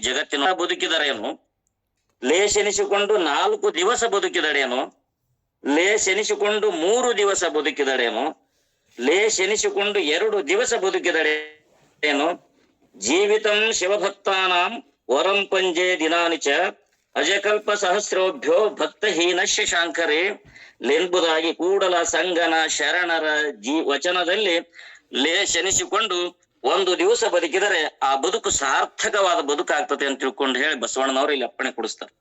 ಜಗತ್ತಿನ ಬದುಕಿದರೇನು? ಲೇಷೆನಿಸಿಕೊಂಡು ನಾಲ್ಕು ದಿವಸ ಬದುಕಿದಡೇನು ಲೇಷೆನಿಸಿಕೊಂಡು ಮೂರು ದಿವಸ ಬದುಕಿದಡೇನು ಲೇಷೆನಿಸಿಕೊಂಡು ಎರಡು ದಿವಸ ಬದುಕಿದಡೇನು ಜೀವಿತಂ ಶಿವಭಕ್ತಾನಾಂ ವರಂ ಪಂಜೆ ದಿನಾನಿಚ ಅಜಕಲ್ಪ ಸಹಸ್ರೋಭ್ಯೋ ಭಕ್ತಹೀನ ಶಾಂಕರೇ ಲೆಂಬುದಾಗಿ ಕೂಡಲ ಸಂಗನ ಶರಣರ ಜೀ ವಚನದಲ್ಲಿ ಲೇಷನಿಸಿಕೊಂಡು ಒಂದು ದಿವಸ ಬದುಕಿದರೆ ಆ ಬದುಕು ಸಾರ್ಥಕವಾದ ಬದುಕಾಗ್ತದೆ ಅಂತ ತಿಳ್ಕೊಂಡು ಹೇಳಿ ಬಸವಣ್ಣನವರು ಇಲ್ಲಿ ಅಪ್ಪಣೆ ಕೊಡಿಸ್ತಾರೆ.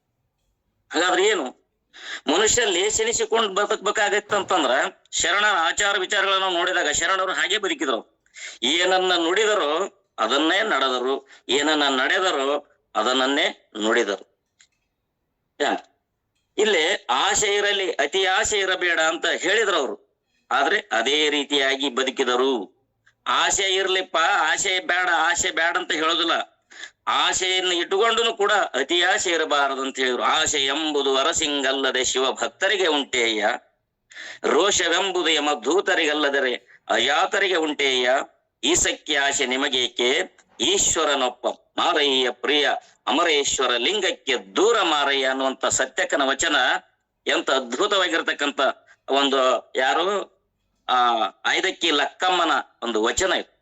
ಹಾಗಾದ್ರೆ ಏನು? ಮನುಷ್ಯ ಲೇಷನಿಸಿಕೊಂಡು ಬದುಕ್ಬೇಕಾಗತ್ತಂತಂದ್ರ ಶರಣ ಆಚಾರ ವಿಚಾರಗಳನ್ನು ನೋಡಿದಾಗ ಶರಣರು ಹಾಗೆ ಬದುಕಿದ್ರು. ಏನನ್ನ ನುಡಿದರೋ ಅದನ್ನೇ ನಡೆದರು. ಏನನ್ನ ನಡೆದರೋ ಅದನ್ನನ್ನೇ ನುಡಿದರು. ಇಲ್ಲಿ ಆಸೆ ಇರಲಿ, ಅತಿ ಆಸೆ ಇರಬೇಡ ಅಂತ ಹೇಳಿದ್ರು ಅವರು. ಆದ್ರೆ ಅದೇ ರೀತಿಯಾಗಿ ಬದುಕಿದರು. ಆಸೆ ಇರ್ಲಿಪ್ಪ, ಆಸೆ ಬೇಡ ಆಸೆ ಬೇಡ ಅಂತ ಹೇಳೋದಿಲ್ಲ. ಆಸೆಯನ್ನು ಇಟ್ಟುಕೊಂಡು ಕೂಡ ಅತಿ ಆಸೆ ಇರಬಾರದು ಅಂತ ಹೇಳಿದ್ರು. ಆಸೆ ಎಂಬುದು ಅರಸಿಂಗಲ್ಲದೆ ಶಿವ ಭಕ್ತರಿಗೆ ಉಂಟೇಯ ರೋಷವೆಂಬುದು ಯಮ ಧೂತರಿಗಲ್ಲದರೆ ಅಯಾತರಿಗೆ ಈ ಸಖ್ಯ ಆಸೆ ನಿಮಗೇಕೆ? ಈಶ್ವರನೊಪ್ಪ, ಮಾರಯ್ಯ ಪ್ರಿಯ, ಅಮರೇಶ್ವರ ಲಿಂಗಕ್ಕೆ ದೂರ ಮಾರಯ್ಯ ಅನ್ನುವಂತ ಸತ್ಯಕನ ವಚನ, ಎಂತ ಅದ್ಭುತವಾಗಿರ್ತಕ್ಕಂಥ ಒಂದು ಯಾರು? ಆ, ಐದಕ್ಕಿ ಲಕ್ಕಮ್ಮನ ಒಂದು ವಚನ ಇದು.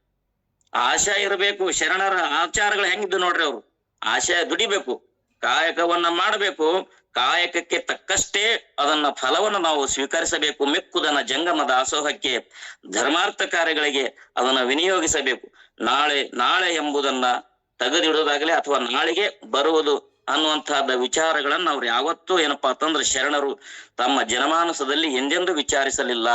ಆಶಾ ಇರಬೇಕು, ಶರಣರ ಆಚಾರಗಳು ಹೆಂಗಿದ್ದು ನೋಡ್ರಿ ಅವರು. ಆಶಯ ದುಡಿಬೇಕು, ಕಾಯಕವನ್ನ ಮಾಡಬೇಕು, ಕಾಯಕಕ್ಕೆ ತಕ್ಕಷ್ಟೇ ಅದನ್ನ ಫಲವನ್ನು ನಾವು ಸ್ವೀಕರಿಸಬೇಕು, ಮೆಕ್ಕುದನ ಜಂಗಮ ದಾಸೋಹಕ್ಕೆ ಧರ್ಮಾರ್ಥ ಕಾರ್ಯಗಳಿಗೆ ಅದನ್ನ ವಿನಿಯೋಗಿಸಬೇಕು. ನಾಳೆ ನಾಳೆ ಎಂಬುದನ್ನ ತೆಗೆದಿಡುವುದಾಗಲಿ ಅಥವಾ ನಾಳೆಗೆ ಬರುವುದು ಅನ್ನುವಂತಹದ ವಿಚಾರಗಳನ್ನ ಅವ್ರು ಯಾವತ್ತೂ ಏನಪ್ಪಾ ಅಂತಂದ್ರೆ ಶರಣರು ತಮ್ಮ ಜನಮಾನಸದಲ್ಲಿ ಎಂದೆಂದೂ ವಿಚಾರಿಸಲಿಲ್ಲ.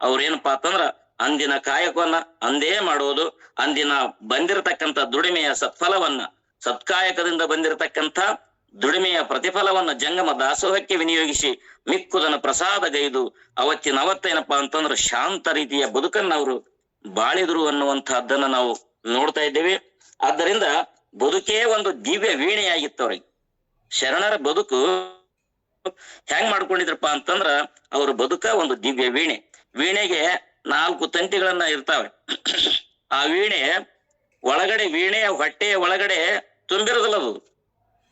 ಅವ್ರೇನಪ್ಪಾ ಅಂತಂದ್ರ ಅಂದಿನ ಕಾಯಕವನ್ನ ಅಂದೇ ಮಾಡೋದು, ಅಂದಿನ ಬಂದಿರತಕ್ಕಂತ ದುಡಿಮೆಯ ಸತ್ಫಲವನ್ನ, ಸತ್ಕಾಯಕದಿಂದ ಬಂದಿರತಕ್ಕಂತ ದುಡಿಮೆಯ ಪ್ರತಿಫಲವನ್ನ ಜಂಗಮ ದಾಸೋಹಕ್ಕೆ ವಿನಿಯೋಗಿಸಿ ಮಿಕ್ಕುದನ ಪ್ರಸಾದಗೈದು ಅವತ್ತಿನ ಅವತ್ತೇನಪ್ಪಾ ಅಂತಂದ್ರ ಶಾಂತ ರೀತಿಯ ಬದುಕನ್ನ ಅವರು ಬಾಳಿದ್ರು ಅನ್ನುವಂತಹದ್ದನ್ನ ನಾವು ನೋಡ್ತಾ ಇದ್ದೇವೆ. ಆದ್ದರಿಂದ ಬದುಕೇ ಒಂದು ದಿವ್ಯ ವೀಣೆಯಾಗಿತ್ತು ಅವ್ರಿಗೆ ಶರಣರ ಬದುಕು ಹೆಂಗ್ ಮಾಡ್ಕೊಂಡಿದ್ರಪ್ಪ ಅಂತಂದ್ರ ಅವ್ರ ಬದುಕ ಒಂದು ದಿವ್ಯ ವೀಣೆ. ವೀಣೆಗೆ ನಾಲ್ಕು ತಂತಿಗಳನ್ನ ಇರ್ತಾವೆ. ಆ ವೀಣೆ ಒಳಗಡೆ ವೀಣೆಯ ಹೊಟ್ಟೆಯ ಒಳಗಡೆ ತುಂಬಿರೋದಿಲ್ಲ ಅದು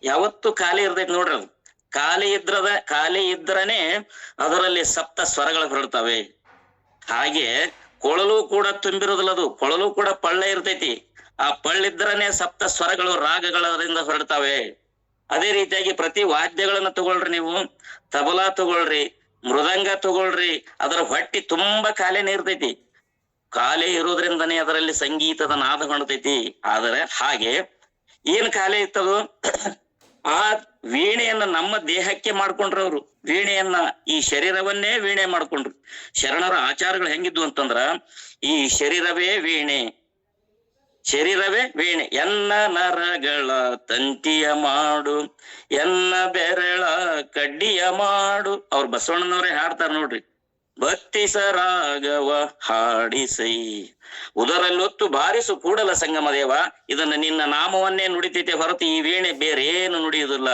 ಯಾವತ್ತು ಖಾಲಿ ಇರ್ತೈತಿ ನೋಡ್ರಿ ಅದು. ಖಾಲಿ ಇದ್ರದ, ಖಾಲಿ ಇದ್ರನೆ ಅದರಲ್ಲಿ ಸಪ್ತ ಸ್ವರಗಳು ಹೊರಡ್ತವೆ. ಹಾಗೆ ಕೊಳಲು ಕೂಡ ತುಂಬಿರೋದಿಲ್ಲ ಅದು ಕೊಳಲು ಕೂಡ ಪಳ್ಳ ಇರ್ತೈತಿ. ಆ ಪಳ್ಳಿದ್ರನೆ ಸಪ್ತ ಸ್ವರಗಳು ರಾಗಗಳರಿಂದ ಹೊರಡ್ತಾವೆ. ಅದೇ ರೀತಿಯಾಗಿ ಪ್ರತಿ ವಾದ್ಯಗಳನ್ನ ತಗೊಳ್ರಿ ನೀವು. ತಬಲಾ ತಗೊಳ್ರಿ. ಮೃದಂಗ ತಗೊಳ್ರಿ, ಅದರ ಹೊಟ್ಟಿ ತುಂಬಾ ಕಾಲೇನೆ ಇರ್ತೈತಿ. ಕಾಲೇ ಇರೋದ್ರಿಂದನೇ ಅದರಲ್ಲಿ ಸಂಗೀತದ ನಾದ ಕಾಣತೈತಿ ಆದರೆ ಹಾಗೆ ಏನ್ ಕಾಲೇ ಇತ್ತದು? ಆ ವೀಣೆಯನ್ನ ನಮ್ಮ ದೇಹಕ್ಕೆ ಮಾಡ್ಕೊಂಡ್ರ ಅವರು ವೀಣೆಯನ್ನ ಈ ಶರೀರವನ್ನೇ ವೀಣೆ ಮಾಡ್ಕೊಂಡ್ರು. ಶರಣರ ಆಚಾರಗಳು ಹೆಂಗಿದ್ವು ಅಂತಂದ್ರ, ಈ ಶರೀರವೇ ವೀಣೆ. ಶರೀರವೇ ವೀಣೆ. ಎನ್ನ ನರಗಳ ತಂತಿಯ ಮಾಡು, ಎನ್ನ ಬೆರಳ ಕಡ್ಡಿಯ ಮಾಡು. ಅವ್ರು ಬಸವಣ್ಣನವರೇ ಹಾಡ್ತಾರ ನೋಡ್ರಿ. ಭಕ್ತಿಸರಾಗವ ಹಾಡಿಸೈ. ಉದರಲ್ಲೊತ್ತು ಬಾರಿಸು ಕೂಡಲ ಸಂಗಮ ದೇವ. ಇದನ್ನ ನಿನ್ನ ನಾಮವನ್ನೇ ನುಡಿತೈತೆ ಹೊರತು ಈ ವೀಣೆ ಬೇರೇನು ನುಡಿಯುವುದಿಲ್ಲ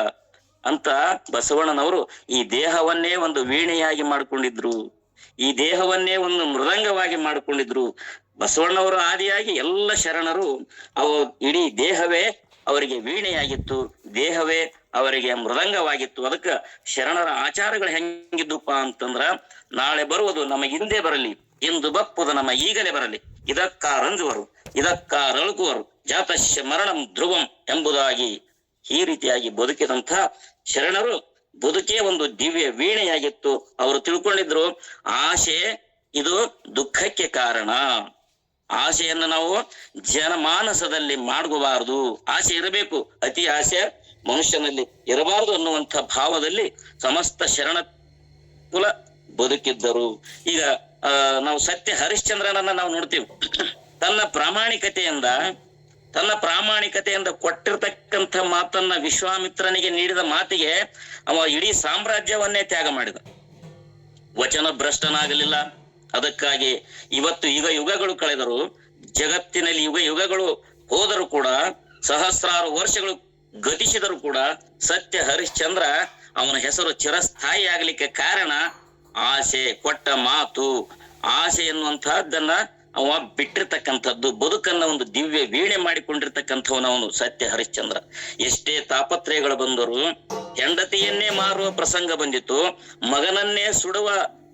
ಅಂತ ಬಸವಣ್ಣನವರು ಈ ದೇಹವನ್ನೇ ಒಂದು ವೀಣೆಯಾಗಿ ಮಾಡ್ಕೊಂಡಿದ್ರು. ಈ ದೇಹವನ್ನೇ ಒಂದು ಮೃದಂಗವಾಗಿ ಮಾಡಿಕೊಂಡಿದ್ರು. ಬಸವಣ್ಣವರು ಆದಿಯಾಗಿ ಎಲ್ಲ ಶರಣರು ಅವ ಇಡೀ ದೇಹವೇ ಅವರಿಗೆ ವೀಣೆಯಾಗಿತ್ತು, ದೇಹವೇ ಅವರಿಗೆ ಮೃದಂಗವಾಗಿತ್ತು. ಅದಕ್ಕ ಶರಣರ ಆಚಾರಗಳು ಹೆಂಗಿದ್ದುಪ್ಪ ಅಂತಂದ್ರ, ನಾಳೆ ಬರುವುದು ನಮ್ಮ ಹಿಂದೆ ಬರಲಿ ಎಂದು ಬಪ್ಪುದು ನಮ್ಮ ಈಗಲೇ ಬರಲಿ. ಇದಕ್ಕಾರಂಜುವರು, ಇದಕ್ಕಾರಳುಕುವರು ಜಾತಶ್ಯ ಮರಣಂ ಧ್ರುವಂ ಎಂಬುದಾಗಿ ಈ ರೀತಿಯಾಗಿ ಬದುಕಿದಂಥ ಶರಣರು ಬದುಕೇ ಒಂದು ದಿವ್ಯ ವೀಣೆಯಾಗಿತ್ತು. ಅವರು ತಿಳ್ಕೊಂಡಿದ್ರು, ಆಶೆ ಇದು ದುಃಖಕ್ಕೆ ಕಾರಣ. ಆಸೆಯನ್ನು ನಾವು ಜನಮಾನಸದಲ್ಲಿ ಮಾಡಬಾರದು ಆಸೆ ಇರಬೇಕು. ಅತಿ ಆಸೆ ಮನುಷ್ಯನಲ್ಲಿ ಇರಬಾರದು ಅನ್ನುವಂಥ ಭಾವದಲ್ಲಿ ಸಮಸ್ತ ಶರಣ ಕುಲ ಬದುಕಿದ್ದರು. ಈಗ ನಾವು ಸತ್ಯ ಹರಿಶ್ಚಂದ್ರನನ್ನ ನಾವು ನೋಡ್ತೀವಿ. ತನ್ನ ಪ್ರಾಮಾಣಿಕತೆಯಿಂದ ತನ್ನ ಪ್ರಾಮಾಣಿಕತೆಯಿಂದ ಕೊಟ್ಟಿರ್ತಕ್ಕಂಥ ಮಾತನ್ನ ವಿಶ್ವಾಮಿತ್ರನಿಗೆ ನೀಡಿದ ಮಾತಿಗೆ ಅವ ಇಡೀ ಸಾಮ್ರಾಜ್ಯವನ್ನೇ ತ್ಯಾಗ ಮಾಡಿದ. ವಚನ ಭ್ರಷ್ಟನಾಗಲಿಲ್ಲ. ಅದಕ್ಕಾಗಿ ಇವತ್ತು ಯುಗ ಯುಗಗಳು ಕಳೆದರು, ಜಗತ್ತಿನಲ್ಲಿ ಯುಗ ಯುಗಗಳು ಹೋದರೂ ಕೂಡ, ಸಹಸ್ರಾರು ವರ್ಷಗಳು ಗತಿಸಿದರೂ ಕೂಡ, ಸತ್ಯ ಹರಿಶ್ಚಂದ್ರ ಅವನ ಹೆಸರು ಚಿರಸ್ಥಾಯಿ ಆಗ್ಲಿಕ್ಕೆ ಕಾರಣ ಆಸೆ, ಕೊಟ್ಟ ಮಾತು. ಆಸೆ ಎನ್ನುವಂತಹದ್ದನ್ನ ಅವ ಬಿಟ್ಟಿರ್ತಕ್ಕಂಥದ್ದು, ಬದುಕನ್ನ ಒಂದು ದಿವ್ಯ ವೀಣೆ ಮಾಡಿಕೊಂಡಿರ್ತಕ್ಕಂಥವನ ಅವನು ಸತ್ಯ ಹರಿಶ್ಚಂದ್ರ. ಎಷ್ಟೇ ತಾಪತ್ರಯಗಳು ಬಂದರು, ಹೆಂಡತಿಯನ್ನೇ ಮಾರುವ ಪ್ರಸಂಗ ಬಂದಿತ್ತು, ಮಗನನ್ನೇ ಸುಡುವ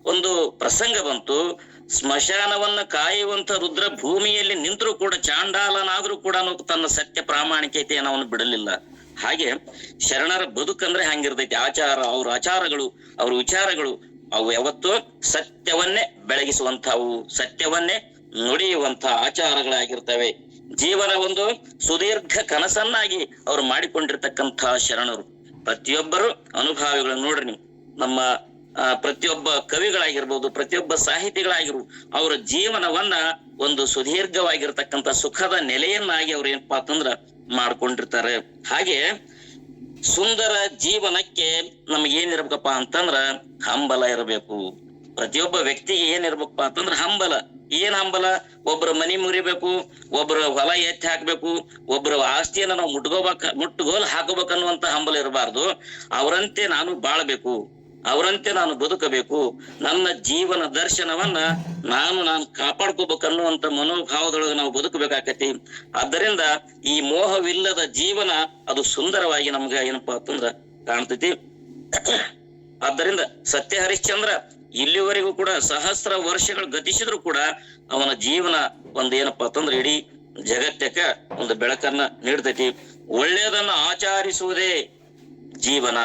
ಒಂದು ಪ್ರಸಂಗ ಬಂತು. ಸ್ಮಶಾನವನ್ನ ಕಾಯುವಂತ ರುದ್ರ ಭೂಮಿಯಲ್ಲಿ ನಿಂತರೂ ಕೂಡ, ಚಾಂಡಾಲನಾದ್ರೂ ಕೂಡ ತನ್ನ ಸತ್ಯ ಪ್ರಾಮಾಣಿಕತೆಯನ್ನು ಅವನು ಬಿಡಲಿಲ್ಲ. ಹಾಗೆ ಶರಣರ ಬದುಕಂದ್ರೆ ಹಂಗಿರ್ತೈತಿ ಆಚಾರ, ಅವ್ರ ಆಚಾರಗಳು, ಅವ್ರ ವಿಚಾರಗಳು, ಅವು ಯಾವತ್ತೂ ಸತ್ಯವನ್ನೇ ಬೆಳಗಿಸುವಂತವು ಸತ್ಯವನ್ನೇ ನುಡಿಯುವಂತ ಆಚಾರಗಳಾಗಿರ್ತವೆ. ಜೀವನ ಒಂದು ಸುದೀರ್ಘ ಕನಸನ್ನಾಗಿ ಅವ್ರು ಮಾಡಿಕೊಂಡಿರ್ತಕ್ಕಂತಹ ಶರಣರು. ಪ್ರತಿಯೊಬ್ಬರು ಅನುಭಾವಿಗಳು ನೋಡ್ರಿ ನೀವು. ನಮ್ಮ ಪ್ರತಿಯೊಬ್ಬ ಕವಿಗಳಾಗಿರ್ಬೋದು, ಪ್ರತಿಯೊಬ್ಬ ಸಾಹಿತಿಗಳಾಗಿರು ಅವರ ಜೀವನವನ್ನ ಒಂದು ಸುದೀರ್ಘವಾಗಿರ್ತಕ್ಕಂಥ ಸುಖದ ನೆಲೆಯನ್ನಾಗಿ ಅವ್ರು ಏನಪ್ಪಾ ಅಂತಂದ್ರ ಮಾಡ್ಕೊಂಡಿರ್ತಾರೆ. ಹಾಗೆ ಸುಂದರ ಜೀವನಕ್ಕೆ ನಮ್ಗೆ ಏನಿರ್ಬೇಕಪ್ಪ ಅಂತಂದ್ರ ಹಂಬಲ ಇರಬೇಕು. ಪ್ರತಿಯೊಬ್ಬ ವ್ಯಕ್ತಿಗೆ ಏನಿರ್ಬೇಕಪ್ಪ ಅಂತಂದ್ರ ಹಂಬಲ. ಏನ್ ಹಂಬಲ? ಒಬ್ರ ಮನಿ ಮುರಿಬೇಕು, ಒಬ್ರ ಹೊಲ ಎತ್ತಿ ಹಾಕ್ಬೇಕು, ಒಬ್ರ ಆಸ್ತಿಯನ್ನ ನಾವು ಮುಟ್ಕೋಬೇಕ ಮುಟ್ಟುಗೋಲ್ ಹಾಕೋಬೇಕನ್ನುವಂತ ಹಂಬಲ ಇರಬಾರ್ದು. ಅವರಂತೆ ನಾನು ಬಾಳ್ಬೇಕು. ಅವರಂತೆ ನಾನು ಬದುಕಬೇಕು. ನನ್ನ ಜೀವನ ದರ್ಶನವನ್ನ ನಾನು ನಾನು ಕಾಪಾಡ್ಕೋಬೇಕನ್ನುವಂತ ಮನೋಭಾವದೊಳಗೆ ನಾವು ಬದುಕಬೇಕಾಕತಿ. ಆದ್ದರಿಂದ ಈ ಮೋಹವಿಲ್ಲದ ಜೀವನ ಅದು ಸುಂದರವಾಗಿ ನಮ್ಗ ಏನಪ್ಪಾ ಅಂತಂದ್ರ ಕಾಣ್ತೈತಿ. ಆದ್ದರಿಂದ ಸತ್ಯ ಹರಿಶ್ಚಂದ್ರ ಇಲ್ಲಿವರೆಗೂ ಕೂಡ ಸಹಸ್ರ ವರ್ಷಗಳು ಗತಿಸಿದ್ರು ಕೂಡ ಅವನ ಜೀವನ ಒಂದ್ ಏನಪ್ಪಾ ಅಂತಂದ್ರ ಇಡೀ ಜಗತ್ತಕ್ಕ ಒಂದು ಬೆಳಕನ್ನ ನೀಡ್ತೈತಿ. ಒಳ್ಳೆಯದನ್ನ ಆಚರಿಸುವುದೇ ಜೀವನ.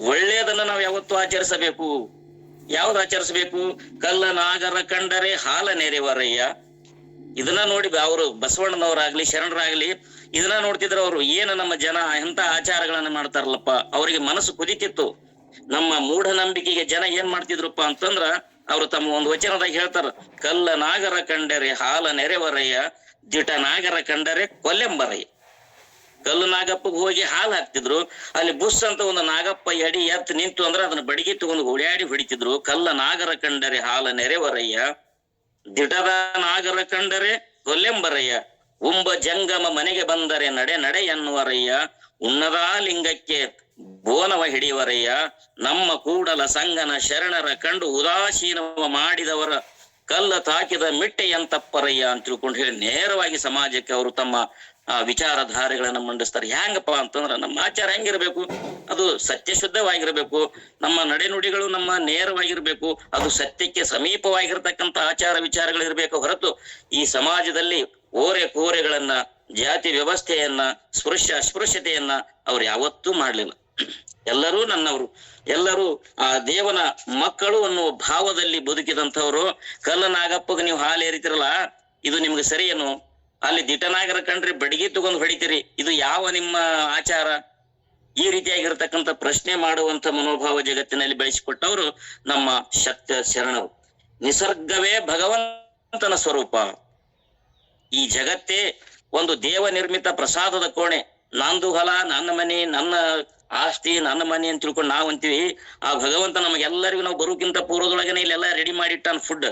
ಒಳ್ಳೆಯದನ್ನ ನಾವು ಯಾವತ್ತು ಆಚರಿಸಬೇಕು. ಯಾವ್ದು ಆಚರಿಸಬೇಕು? ಕಲ್ಲ, ನಾಗರ, ಕಂಡರೆ, ಹಾಲ ನೆರೆವರಯ್ಯ ಇದನ್ನ ನೋಡಿ ಅವರು ಬಸವಣ್ಣನವರಾಗ್ಲಿ, ಶರಣರಾಗ್ಲಿ, ಇದನ್ನ ನೋಡ್ತಿದ್ರು ಅವರು ಏನು ನಮ್ಮ ಜನ ಎಂತ ಆಚಾರಗಳನ್ನ ಮಾಡ್ತಾರಲ್ಲಪ್ಪ, ಅವರಿಗೆ ಮನಸ್ಸು ಕುದಿತಿತ್ತು. ನಮ್ಮ ಮೂಢನಂಬಿಕೆಗೆ ಜನ ಏನ್ ಮಾಡ್ತಿದ್ರಪ್ಪ ಅಂತಂದ್ರ ಅವರು ತಮ್ಮ ಒಂದು ವಚನದಾಗ ಹೇಳ್ತಾರ, ಕಲ್ಲ, ನಾಗರ, ಕಂಡರೆ, ಹಾಲ ನೆರೆವರಯ್ಯ ಜಿಟ ನಾಗರ, ಕಂಡರೆ ಕೊಲ್ಲೆಂಬರಯ್ಯ ಕಲ್ಲು ನಾಗಪ್ಪಗೆ ಹೋಗಿ ಹಾಲು ಹಾಕ್ತಿದ್ರು. ಅಲ್ಲಿ ಬುಸ್ ಅಂತ ಒಂದು ನಾಗಪ್ಪ ಎಡಿ ಎತ್ ನಿಂತು ಅಂದ್ರೆ ಅದನ್ನ ಬಡಿಗೆ ತಗೊಂಡು ಓಡಾಡಿ ಹೊಡಿತಿದ್ರು. ಕಲ್ಲ ನಾಗರ ಕಂಡರೆ ಹಾಲ ನೆರೆವರಯ್ಯ. ದಿಟದ ನಾಗರ ಕಂಡರೆ ಕೊಲ್ಲೆಂಬರಯ್ಯ ಉಂಬ ಜಂಗಮ ಮನೆಗೆ ಬಂದರೆ ನಡೆ ನಡೆ ಎನ್ನುವರಯ್ಯ. ಉನ್ನದ ಲಿಂಗಕ್ಕೆ ಬೋನವ ಹಿಡಿಯುವರಯ್ಯ. ನಮ್ಮ ಕೂಡಲ ಸಂಗನ ಶರಣರ ಕಂಡು ಉದಾಸೀನವ ಮಾಡಿದವರ ಕಲ್ಲ ತಾಕಿದ ಮಿಟ್ಟೆಯಂತಪ್ಪರಯ್ಯ ಅಂತ ತಿಳ್ಕೊಂಡು ಹೇಳಿ ನೇರವಾಗಿ ಸಮಾಜಕ್ಕೆ ಅವರು ತಮ್ಮ ಆ ವಿಚಾರಧಾರೆಗಳನ್ನ ಮಂಡಿಸ್ತಾರೆ. ಹೆಂಗಪ್ಪ ಅಂತಂದ್ರ ನಮ್ಮ ಆಚಾರ ಹೆಂಗಿರ್ಬೇಕು? ಅದು ಸತ್ಯಶುದ್ಧವಾಗಿರ್ಬೇಕು. ನಮ್ಮ ನಡೆನುಡಿಗಳು ನಮ್ಮ ನೇರವಾಗಿರ್ಬೇಕು. ಅದು ಸತ್ಯಕ್ಕೆ ಸಮೀಪವಾಗಿರ್ತಕ್ಕಂಥ ಆಚಾರ ವಿಚಾರಗಳಿರ್ಬೇಕು ಹೊರತು ಈ ಸಮಾಜದಲ್ಲಿ ಓರೆ ಕೋರೆಗಳನ್ನ, ಜಾತಿ ವ್ಯವಸ್ಥೆಯನ್ನ ಸ್ಪೃಶ್ಯ ಅಸ್ಪೃಶ್ಯತೆಯನ್ನ ಅವ್ರು ಯಾವತ್ತೂ ಮಾಡ್ಲಿಲ್ಲ. ಎಲ್ಲರೂ ನನ್ನವರು. ಎಲ್ಲರೂ ಆ ದೇವನ ಮಕ್ಕಳು ಅನ್ನುವ ಭಾವದಲ್ಲಿ ಬದುಕಿದಂಥವ್ರು. ಕಲ್ಲ ನಾಗಪ್ಪಗೆ ನೀವು ಹಾಲು ಏರಿತಿರಲ್ಲ ಇದು ನಿಮ್ಗೆ ಸರಿಯೇನು ಅಲ್ಲಿ ದಿಟನಾಗರ ಕಂಡ್ರೆ ಬಡಿಗೆ ತಗೊಂಡು ಹೊಡಿತೀರಿ. ಇದು ಯಾವ ನಿಮ್ಮ ಆಚಾರ? ಈ ರೀತಿಯಾಗಿರ್ತಕ್ಕಂಥ ಪ್ರಶ್ನೆ ಮಾಡುವಂತ ಮನೋಭಾವ ಜಗತ್ತಿನಲ್ಲಿ ಬೆಳೆಸಿಕೊಟ್ಟವರು ನಮ್ಮ ಶಕ್ತ ಶರಣರು. ನಿಸರ್ಗವೇ ಭಗವಂತನ ಸ್ವರೂಪ. ಈ ಜಗತ್ತೇ ಒಂದು ದೇವ ನಿರ್ಮಿತ ಪ್ರಸಾದದ ಕೋಣೆ. ನಂದು ಹೊಲ, ನನ್ನ ಮನೆ, ನನ್ನ ಆಸ್ತಿ, ನನ್ನ ಮನೆ ಅಂತ ತಿಳ್ಕೊಂಡು ನಾವ್ ಅಂತೀವಿ. ಆ ಭಗವಂತ ನಮಗೆಲ್ಲರಿಗೂ ನಾವು ಬರೋಕ್ಕಿಂತ ಪೂರ್ವದೊಳಗನೆ ಇಲ್ಲೆಲ್ಲ ರೆಡಿ ಮಾಡಿಟ್ಟಾನ ಫುಡ್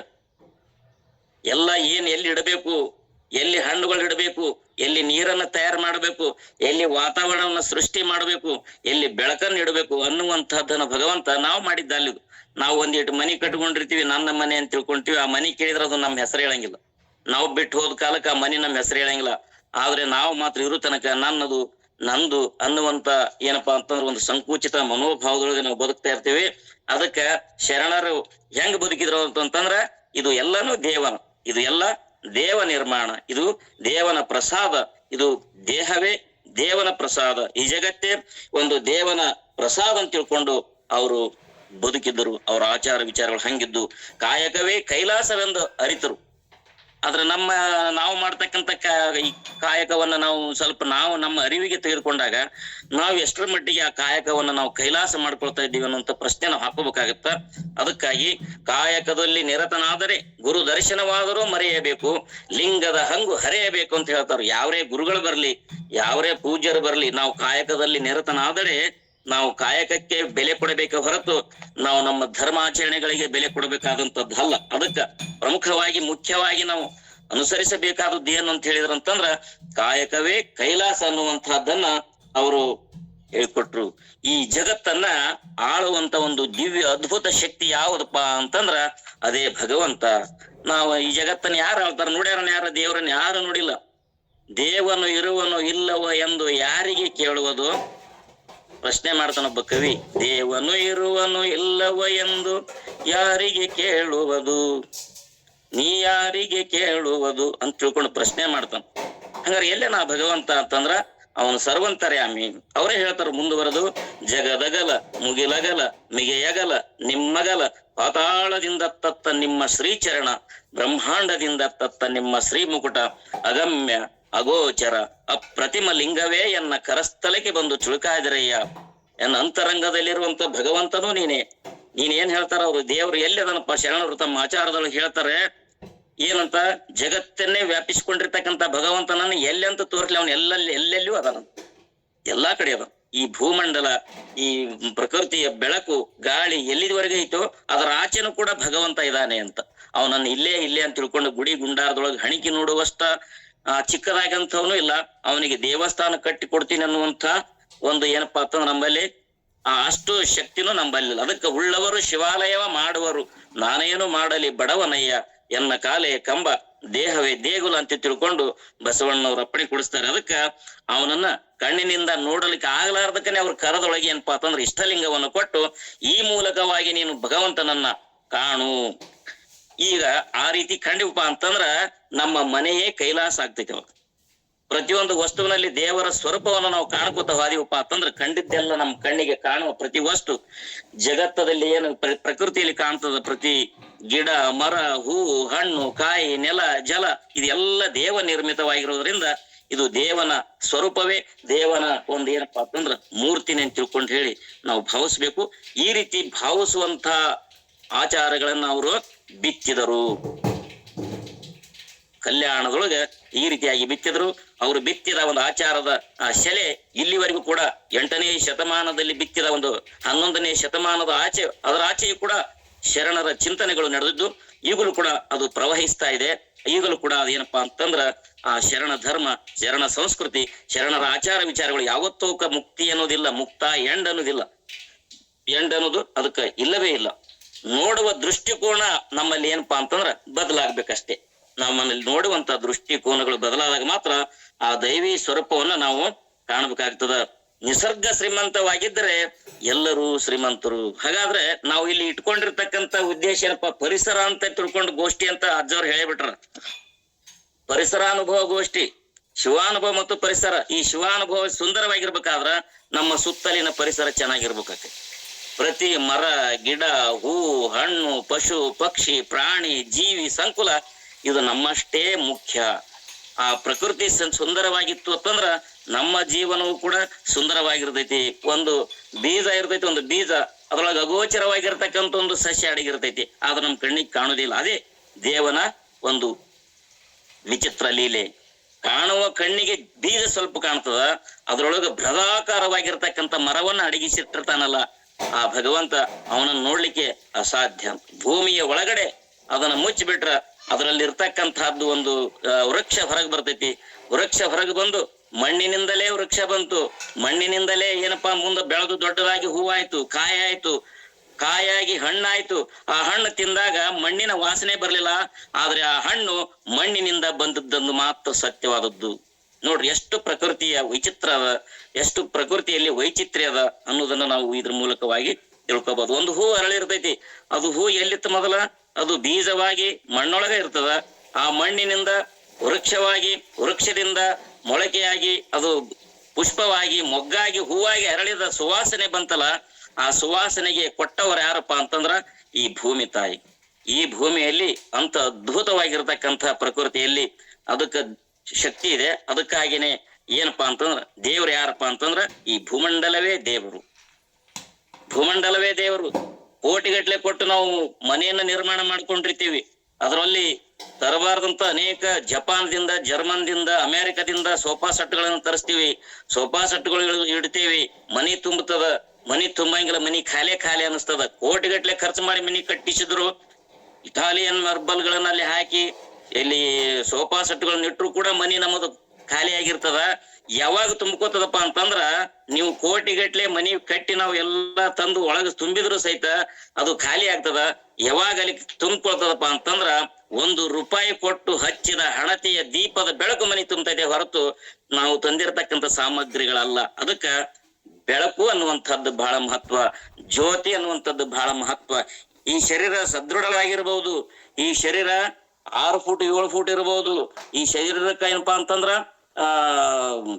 ಎಲ್ಲ ಏನ್ ಎಲ್ಲಿ ಇಡಬೇಕು? ಎಲ್ಲಿ ಹಣ್ಣುಗಳು ಇಡಬೇಕು, ಎಲ್ಲಿ ನೀರನ್ನ ತಯಾರು ಮಾಡಬೇಕು, ಎಲ್ಲಿ ವಾತಾವರಣವನ್ನ ಸೃಷ್ಟಿ ಮಾಡಬೇಕು, ಎಲ್ಲಿ ಬೆಳಕನ್ನು ಇಡಬೇಕು ಅನ್ನುವಂತಹದ್ದನ್ನು ಭಗವಂತ ನಾವು ಮಾಡಿದ್ದ ಅಲ್ಲಿ ನಾವು ಒಂದಿಟ್ಟು ಮನೆ ಕಟ್ಕೊಂಡಿರ್ತೀವಿ, ನನ್ನ ಮನೆ ಅಂತ ತಿಳ್ಕೊಂತೀವಿ, ಆ ಮನೆ ಕೇಳಿದ್ರೆ ಅದು ನಮ್ಮ ಹೆಸರು ಹೇಳಂಗಿಲ್ಲ. ನಾವು ಬಿಟ್ಟು ಹೋದ ಕಾಲಕ್ಕೆ ಆ ಮನೆ ನಮ್ಮ ಹೆಸರು ಹೇಳಂಗಿಲ್ಲ. ಆದ್ರೆ ನಾವು ಮಾತ್ರ ಇರು ತನಕ ನನ್ನದು, ನಂದು ಅನ್ನುವಂತ ಏನಪ್ಪಾ ಅಂತಂದ್ರೆ ಒಂದು ಸಂಕುಚಿತ ಮನೋಭಾವದೊಳಗೆ ನಾವು ಬದುಕ್ತಾ ಇರ್ತೀವಿ. ಅದಕ್ಕ ಶರಣರು ಹೆಂಗ್ ಬದುಕಿದ್ರು ಅಂತಂದ್ರ ಇದು ಎಲ್ಲಾನು ದೇವನ, ಇದು ಎಲ್ಲ ದೇವ ನಿರ್ಮಾಣ. ಇದು ದೇವನ ಪ್ರಸಾದ. ಇದು ದೇಹವೇ ದೇವನ ಪ್ರಸಾದ. ಈ ಜಗತ್ತೇ ಒಂದು ದೇವನ ಪ್ರಸಾದ ಅಂತ ತಿಳ್ಕೊಂಡು ಅವರು ಬದುಕಿದ್ದರು. ಅವರ ಆಚಾರ ವಿಚಾರಗಳು ಹಂಗಿದ್ದು ಕಾಯಕವೇ ಕೈಲಾಸವೆಂದು ಅರಿತರು. ಆದ್ರೆ ನಮ್ಮ ನಾವು ಮಾಡ್ತಕ್ಕಂತ ಕಾಯಕವನ್ನ ನಾವು ಸ್ವಲ್ಪ ನಾವು ನಮ್ಮ ಅರಿವಿಗೆ ತೆಗೆದುಕೊಂಡಾಗ ನಾವು ಎಷ್ಟರ ಮಟ್ಟಿಗೆ ಆ ಕಾಯಕವನ್ನ ನಾವು ಕೈಲಾಸ ಮಾಡ್ಕೊಳ್ತಾ ಇದ್ದೀವಿ ಅನ್ನುವಂತ ಪ್ರಶ್ನೆ ನಾವು ಹಾಕೋಬೇಕಾಗತ್ತ ಅದಕ್ಕಾಗಿ ಕಾಯಕದಲ್ಲಿ ನಿರತನಾದರೆ ಗುರು ದರ್ಶನವಾದರೂ ಮರೆಯಬೇಕು, ಲಿಂಗದ ಹಂಗು ಹರೆಯಬೇಕು ಅಂತ ಹೇಳ್ತಾರೆ. ಯಾವರೇ ಗುರುಗಳು ಬರ್ಲಿ, ಯಾವರೇ ಪೂಜ್ಯರು ಬರ್ಲಿ, ನಾವು ಕಾಯಕದಲ್ಲಿ ನಿರತನಾದರೆ ನಾವು ಕಾಯಕಕ್ಕೆ ಬೆಲೆ ಕೊಡಬೇಕ ಹೊರತು ನಾವು ನಮ್ಮ ಧರ್ಮಾಚರಣೆಗಳಿಗೆ ಬೆಲೆ ಕೊಡಬೇಕಾದಂತದ್ದಲ್ಲ ಅದಕ್ಕ ಪ್ರಮುಖವಾಗಿ, ಮುಖ್ಯವಾಗಿ ನಾವು ಅನುಸರಿಸಬೇಕಾದದ್ದು ಏನು ಅಂತ ಹೇಳಿದ್ರಂತಂದ್ರ ಕಾಯಕವೇ ಕೈಲಾಸ ಅನ್ನುವಂತಹದ್ದನ್ನ ಅವರು ಹೇಳ್ಕೊಟ್ರು. ಈ ಜಗತ್ತನ್ನ ಆಳುವಂತ ಒಂದು ದಿವ್ಯ ಅದ್ಭುತ ಶಕ್ತಿ ಯಾವುದಪ್ಪ ಅಂತಂದ್ರ ಅದೇ ಭಗವಂತ. ನಾವು ಈ ಜಗತ್ತನ್ನ ಯಾರು ಆಳ್ತಾರ? ನೋಡ್ಯಾರನ್ನ ಯಾರ? ದೇವರನ್ನ ಯಾರು ನೋಡಿಲ್ಲ. ದೇವನು, ಇರುವನು ಇಲ್ಲವ ಎಂದು ಯಾರಿಗೆ ಕೇಳುವುದು? ಪ್ರಶ್ನೆ ಮಾಡ್ತಾನೊಬ್ಬ ಕವಿ, ದೇವನು ಇರುವನು ಇಲ್ಲವ ಎಂದು ಯಾರಿಗೆ ಕೇಳುವುದು? ನೀ ಯಾರಿಗೆ ಕೇಳುವುದು? ಅಂತ ತಿಳ್ಕೊಂಡು ಪ್ರಶ್ನೆ ಮಾಡ್ತಾನ. ಹಂಗಾರೆ ಎಲ್ಲೇ ನಾ ಭಗವಂತ ಅಂತಂದ್ರ, ಅವನು ಸರ್ವಂತರ್ಯಾಮಿ ಅವರೇ ಹೇಳ್ತಾರ ಮುಂದುವರೆದು ಜಗದಗಲ ಮುಗಿಲಗಲ ಮಿಗೆಯಗಲ ನಿಮ್ಮಗಲ ಪಾತಾಳದಿಂದ ತತ್ತ ನಿಮ್ಮ ಶ್ರೀಚರಣ, ಬ್ರಹ್ಮಾಂಡದಿಂದ ತತ್ತ ನಿಮ್ಮ ಶ್ರೀಮುಕುಟ, ಅಗಮ್ಯ ಅಗೋಚರ. ಅಪ್ರತಿಮ ಲಿಂಗವೇ ಎನ್ನ ಕರಸ್ಥಲಕ್ಕೆ ಬಂದು ಚುಳುಕಾದಿರಯ್ಯ ಎನ್ನ ಅಂತರಂಗದಲ್ಲಿರುವಂತ ಭಗವಂತನೂ ನೀನೇ. ನೀನ್ ಹೇಳ್ತಾರ ಅವ್ರು? ದೇವರು ಎಲ್ಲಿ ಅದನ್ನಪ್ಪ ಶರಣರು ತಮ್ಮ ಆಚಾರದೊಳಗೆ ಹೇಳ್ತಾರೆ? ಏನಂತ? ಜಗತ್ತನ್ನೇ ವ್ಯಾಪಿಸಿಕೊಂಡಿರ್ತಕ್ಕಂಥ ಭಗವಂತನನ್ನ ಎಲ್ಲಂತ ತೋರ್ಲಿ ಅವನು? ಎಲ್ಲಲ್ಲಿ ಎಲ್ಲೆಲ್ಲೂ ಅದನ. ಎಲ್ಲಾ ಕಡೆ ಅದ. ಈ ಭೂಮಂಡಲ, ಈ ಪ್ರಕೃತಿಯ ಬೆಳಕು, ಗಾಳಿ ಎಲ್ಲಿದವರೆಗೆ ಐತೋ ಅದರ ಆಚೆನೂ ಕೂಡ ಭಗವಂತ ಇದ್ದಾನೆ ಅಂತ. ಅವನನ್ನ ಇಲ್ಲೇ ಇಲ್ಲೇ ಅಂತ ತಿಳ್ಕೊಂಡು ಗುಡಿ ಗುಂಡಾರದೊಳಗೆ ಹಣಿಕೆ ನೋಡುವಷ್ಟ ಆ ಚಿಕ್ಕದಾಗಂತವನು ಇಲ್ಲ. ಅವನಿಗೆ ದೇವಸ್ಥಾನ ಕಟ್ಟಿ ಕೊಡ್ತೀನಿ ಅನ್ನುವಂತ ಒಂದು ಏನಪ್ಪಾ ಅಂತಂದ್ರೆ ನಮ್ಮಲ್ಲಿ ಆ, ಅಷ್ಟು ಶಕ್ತಿನೂ ನಂಬಲ್ಲಿ ಅದಕ್ಕೆ ಉಳ್ಳವರು ಶಿವಾಲಯವ ಮಾಡುವರು. ನಾನೇನು ಮಾಡಲಿ ಬಡವನಯ್ಯ ಎನ್ನ ಕಾಲೆಯ ಕಂಬ, ದೇಹವೇ ದೇಗುಲ ಅಂತ ತಿಳ್ಕೊಂಡು ಬಸವಣ್ಣವ್ರ ಅಪ್ಪಣೆ ಕೊಡಿಸ್ತಾರೆ. ಅದಕ್ಕ ಅವನನ್ನ ಕಣ್ಣಿನಿಂದ ನೋಡಲಿಕ್ಕೆ ಆಗ್ಲಾರ್ದಕ್ಕನೆ ಅವ್ರ ಕರದೊಳಗೆ ಏನಪ್ಪಾ ಅಂತಂದ್ರೆ ಇಷ್ಟಲಿಂಗವನ್ನು ಕೊಟ್ಟು ಈ ಮೂಲಕವಾಗಿ ನೀನು ಭಗವಂತನನ್ನ ಕಾಣು. ಈಗ ಆ ರೀತಿ ಕಂಡಿವಪ್ಪ ಅಂತಂದ್ರ ನಮ್ಮ ಮನೆಯೇ ಕೈಲಾಸ ಆಗ್ತೈತಿ ಅವಾಗ. ಪ್ರತಿಯೊಂದು ವಸ್ತುವಿನಲ್ಲಿ ದೇವರ ಸ್ವರೂಪವನ್ನು ನಾವು ಕಾಣ್ಕೋತ ಹೋದಿವಪ್ಪ ಅಂತಂದ್ರೆ ಕಂಡಿದ್ದೆಲ್ಲ ನಮ್ಮ ಕಣ್ಣಿಗೆ ಕಾಣುವ ಪ್ರತಿ ವಸ್ತು. ಜಗತ್ತದಲ್ಲಿ ಏನು ಪ್ರಕೃತಿಯಲ್ಲಿ ಕಾಣ್ತದ ಪ್ರತಿ ಗಿಡ, ಮರ, ಹೂ, ಹಣ್ಣು, ಕಾಯಿ, ನೆಲ, ಜಲ, ಇದೆಲ್ಲ ದೇವ ನಿರ್ಮಿತವಾಗಿರೋದ್ರಿಂದ ಇದು ದೇವನ ಸ್ವರೂಪವೇ. ದೇವನ ಒಂದು ಏನಪ್ಪಾ ಅಂತಂದ್ರ ಮೂರ್ತಿನೇ ತಿಳ್ಕೊಂಡು ಹೇಳಿ ನಾವು ಭಾವಿಸ್ಬೇಕು. ಈ ರೀತಿ ಭಾವಿಸುವಂತ ಆಚಾರಗಳನ್ನ ಅವರು ಬಿತ್ತಿದರು. ಕಲ್ಯಾಣದೊಳಗೆ ಈ ರೀತಿಯಾಗಿ ಬಿತ್ತಿದ್ರು. ಅವರು ಬಿತ್ತಿದ ಒಂದು ಆಚಾರದ, ಆ, ಶೆಲೆ ಇಲ್ಲಿವರೆಗೂ ಕೂಡ ಎಂಟನೇ ಶತಮಾನದಲ್ಲಿ ಬಿತ್ತಿದ ಒಂದು ಹನ್ನೊಂದನೇ ಶತಮಾನದ ಆಚೆ, ಅದರ ಆಚೆಯೂ ಕೂಡ ಶರಣರ ಚಿಂತನೆಗಳು ನಡೆದಿದ್ದು, ಈಗಲೂ ಕೂಡ ಅದು ಪ್ರವಹಿಸ್ತಾ ಇದೆ. ಈಗಲೂ ಕೂಡ ಅದೇನಪ್ಪಾ ಅಂತಂದ್ರ, ಆ, ಶರಣ ಧರ್ಮ, ಶರಣ ಸಂಸ್ಕೃತಿ, ಶರಣರ ಆಚಾರ ವಿಚಾರಗಳು ಯಾವತ್ತೂ ಮುಕ್ತಿ ಅನ್ನೋದಿಲ್ಲ ಮುಕ್ತ ಎಂಡ್ ಅನ್ನೋದಿಲ್ಲ ಎಂಡ್ ಅನ್ನೋದು ಅದಕ್ಕೆ ಇಲ್ಲವೇ ಇಲ್ಲ. ನೋಡುವ ದೃಷ್ಟಿಕೋನ ನಮ್ಮಲ್ಲಿ ಏನಪ್ಪಾ ಅಂತಂದ್ರ ಬದಲಾಗ್ಬೇಕಷ್ಟೇ. ನಮ್ಮಲ್ಲಿ ನೋಡುವಂತ ದೃಷ್ಟಿಕೋನಗಳು ಬದಲಾದಾಗ ಮಾತ್ರ ಆ ದೈವಿ ಸ್ವರೂಪವನ್ನ ನಾವು ಕಾಣಬೇಕಾಗ್ತದ. ನಿಸರ್ಗ ಶ್ರೀಮಂತವಾಗಿದ್ದರೆ ಎಲ್ಲರೂ ಶ್ರೀಮಂತರು. ಹಾಗಾದ್ರೆ ನಾವು ಇಲ್ಲಿ ಇಟ್ಕೊಂಡಿರ್ತಕ್ಕಂತ ಉದ್ದೇಶ ಏನಪ್ಪಾ? ಪರಿಸರ ಅಂತ ತಿಳ್ಕೊಂಡು ಗೋಷ್ಠಿ ಅಂತ ಅಜ್ಜವ್ರು ಹೇಳಿಬಿಟ್ರ. ಪರಿಸರಾನುಭವ ಗೋಷ್ಠಿ, ಶಿವಾನುಭವ ಮತ್ತು ಪರಿಸರ. ಈ ಶಿವಾನುಭವ ಸುಂದರವಾಗಿರ್ಬೇಕಾದ್ರ ನಮ್ಮ ಸುತ್ತಲಿನ ಪರಿಸರ ಚೆನ್ನಾಗಿರ್ಬೇಕಾಗ್ತದೆ. ಪ್ರತಿ ಮರ, ಗಿಡ, ಹೂ, ಹಣ್ಣು, ಪಶು, ಪಕ್ಷಿ, ಪ್ರಾಣಿ, ಜೀವಿ, ಸಂಕುಲ, ಇದು ನಮ್ಮಷ್ಟೇ ಮುಖ್ಯ. ಆ ಪ್ರಕೃತಿ ಸುಂದರವಾಗಿತ್ತು ಅಂತಂದ್ರ ನಮ್ಮ ಜೀವನವು ಕೂಡ ಸುಂದರವಾಗಿರ್ತೈತಿ. ಒಂದು ಬೀಜ ಇರ್ತೈತಿ, ಒಂದು ಬೀಜ ಅದ್ರೊಳಗೆ ಅಗೋಚರವಾಗಿರ್ತಕ್ಕಂಥ ಒಂದು ಸಸ್ಯ ಅಡಗಿರ್ತೈತಿ. ಆದ್ರೆ ನಮ್ಮ ಕಣ್ಣಿಗೆ ಕಾಣುವುದಿಲ್ಲ ಅದೇ ದೇವನ ಒಂದು ವಿಚಿತ್ರ ಲೀಲೆ. ಕಾಣುವ ಕಣ್ಣಿಗೆ ಬೀಜ ಸ್ವಲ್ಪ ಕಾಣ್ತದ, ಅದ್ರೊಳಗೆ ಬೃಹದಾಕಾರವಾಗಿರ್ತಕ್ಕಂಥ ಮರವನ್ನು ಅಡಗಿಸಿಟ್ಟಿರ್ತಾನಲ್ಲ. ಆ ಭಗವಂತ ಅವನನ್ನ ನೋಡ್ಲಿಕ್ಕೆ ಅಸಾಧ್ಯ. ಭೂಮಿಯ ಒಳಗಡೆ ಅದನ್ನ ಮುಚ್ಚಿಬಿಟ್ರ ಅದರಲ್ಲಿ ಇರ್ತಕ್ಕಂತಹದ್ದು ಒಂದು ವೃಕ್ಷ ಹೊರಗೆ ಬರ್ತೈತಿ. ವೃಕ್ಷ ಹೊರಗೆ ಬಂದು ಮಣ್ಣಿನಿಂದಲೇ ವೃಕ್ಷ ಬಂತು. ಮಣ್ಣಿನಿಂದಲೇ ಏನಪ್ಪಾ, ಮುಂದೆ ಬೆಳೆದು ದೊಡ್ಡದಾಗಿ ಹೂವಾಯ್ತು, ಕಾಯಾಯ್ತು, ಕಾಯಾಗಿ ಹಣ್ಣಾಯ್ತು. ಆ ಹಣ್ಣು ತಿಂದಾಗ ಮಣ್ಣಿನ ವಾಸನೆ ಬರಲಿಲ್ಲ. ಆದ್ರೆ ಆ ಹಣ್ಣು ಮಣ್ಣಿನಿಂದ ಬಂದದ್ದನ್ನು ಮಾತ್ರ ಸತ್ಯವಾದದ್ದು. ನೋಡ್ರಿ, ಎಷ್ಟು ಪ್ರಕೃತಿಯ ವೈಚಿತ್ರ ಅದ, ಎಷ್ಟು ಪ್ರಕೃತಿಯಲ್ಲಿ ವೈಚಿತ್ರ್ಯ ಅದ ಅನ್ನೋದನ್ನ ನಾವು ಇದ್ರ ಮೂಲಕವಾಗಿ ತಿಳ್ಕೊಬಹುದು ಒಂದು ಹೂ ಅರಳಿರ್ತೈತಿ ಅದು ಹೂ ಎಲ್ಲಿತ್ತು ಮೊದಲ? ಅದು ಬೀಜವಾಗಿ ಮಣ್ಣೊಳಗ ಇರ್ತದ. ಆ ಮಣ್ಣಿನಿಂದ ವೃಕ್ಷವಾಗಿ, ವೃಕ್ಷದಿಂದ ಮೊಳಕೆಯಾಗಿ, ಅದು ಪುಷ್ಪವಾಗಿ, ಮೊಗ್ಗಾಗಿ, ಹೂವಾಗಿ ಅರಳಿದ ಸುವಾಸನೆ ಬಂತಲ್ಲ, ಆ ಸುವಾಸನೆಗೆ ಕೊಟ್ಟವರು ಯಾರಪ್ಪ ಅಂತಂದ್ರ ಈ ಭೂಮಿ ತಾಯಿ. ಈ ಭೂಮಿಯಲ್ಲಿ ಅಂತ ಅದ್ಭುತವಾಗಿರ್ತಕ್ಕಂಥ ಪ್ರಕೃತಿಯಲ್ಲಿ ಅದಕ್ಕೆ ಶಕ್ತಿ ಇದೆ. ಅದಕ್ಕಾಗಿನೇ ಏನಪ್ಪಾ ಅಂತಂದ್ರ ದೇವ್ರು ಯಾರಪ್ಪ ಅಂತಂದ್ರ ಈ ಭೂಮಂಡಲವೇ ದೇವರು. ಭೂಮಂಡಲವೇ ದೇವರು. ಕೋಟಿಗಟ್ಲೆ ಕೊಟ್ಟು ನಾವು ಮನೆಯನ್ನ ನಿರ್ಮಾಣ ಮಾಡ್ಕೊಂಡಿರ್ತೀವಿ. ಅದರಲ್ಲಿ ತರಬಾರದಂತ ಅನೇಕ ಜಪಾನ್ದಿಂದ, ಜರ್ಮನ್ದಿಂದ, ಅಮೆರಿಕದಿಂದ ಸೋಫಾ ಸೆಟ್ಗಳನ್ನು ತರಿಸ್ತೀವಿ. ಸೋಫಾ ಸೆಟ್ಗಳು ಇಡ್ತೀವಿ. ಮನಿ ತುಂಬುತ್ತದ, ಮನಿ ತುಂಬಂಗಿಲ್ಲ, ಮನಿ ಖಾಲಿ ಖಾಲಿ ಅನಿಸ್ತದ ಕೋಟಿಗಟ್ಲೆ ಖರ್ಚು ಮಾಡಿ ಮನಿ ಕಟ್ಟಿಸಿದ್ರು ಇಟಾಲಿಯನ್ ಮರ್ಬಲ್ ಗಳನ್ನ ಅಲ್ಲಿ ಹಾಕಿ ಇಲ್ಲಿ ಸೋಫಾ ಸೆಟ್ಗಳನ್ನ ಇಟ್ಟರು ಕೂಡ ಮನಿ ನಮ್ಮದು ಖಾಲಿ ಆಗಿರ್ತದ. ಯಾವಾಗ ತುಂಬ್ಕೋತದಪ್ಪ ಅಂತಂದ್ರ ನೀವು ಕೋಟಿಗಟ್ಲೆ ಮನಿ ಕಟ್ಟಿ ನಾವು ಎಲ್ಲಾ ತಂದು ಒಳಗ ತುಂಬಿದ್ರು ಸಹಿತ ಅದು ಖಾಲಿ ಆಗ್ತದ. ಯಾವಾಗ ಅಲ್ಲಿ ತುಂಬ್ಕೊಳ್ತದಪ್ಪ ಅಂತಂದ್ರ ಒಂದು ರೂಪಾಯಿ ಕೊಟ್ಟು ಹಚ್ಚಿದ ಹಣತೆಯ ದೀಪದ ಬೆಳಕು ಮನಿ ತುಂಬ್ತದೆ ಹೊರತು ನಾವು ತಂದಿರತಕ್ಕಂತ ಸಾಮಗ್ರಿಗಳಲ್ಲ. ಅದಕ್ಕ ಬೆಳಕು ಅನ್ನುವಂಥದ್ದು ಬಹಳ ಮಹತ್ವ, ಜ್ಯೋತಿ ಅನ್ನುವಂಥದ್ದು ಬಹಳ ಮಹತ್ವ. ಈ ಶರೀರ ಸದೃಢವಾಗಿರಬಹುದು ಈ ಶರೀರ ಆರು ಫೂಟ್, ಏಳು ಫೂಟ್ ಇರಬಹುದು ಈ ಶರೀರಕ್ಕೆ ಏನಪ್ಪಾ ಅಂತಂದ್ರ, ಆ,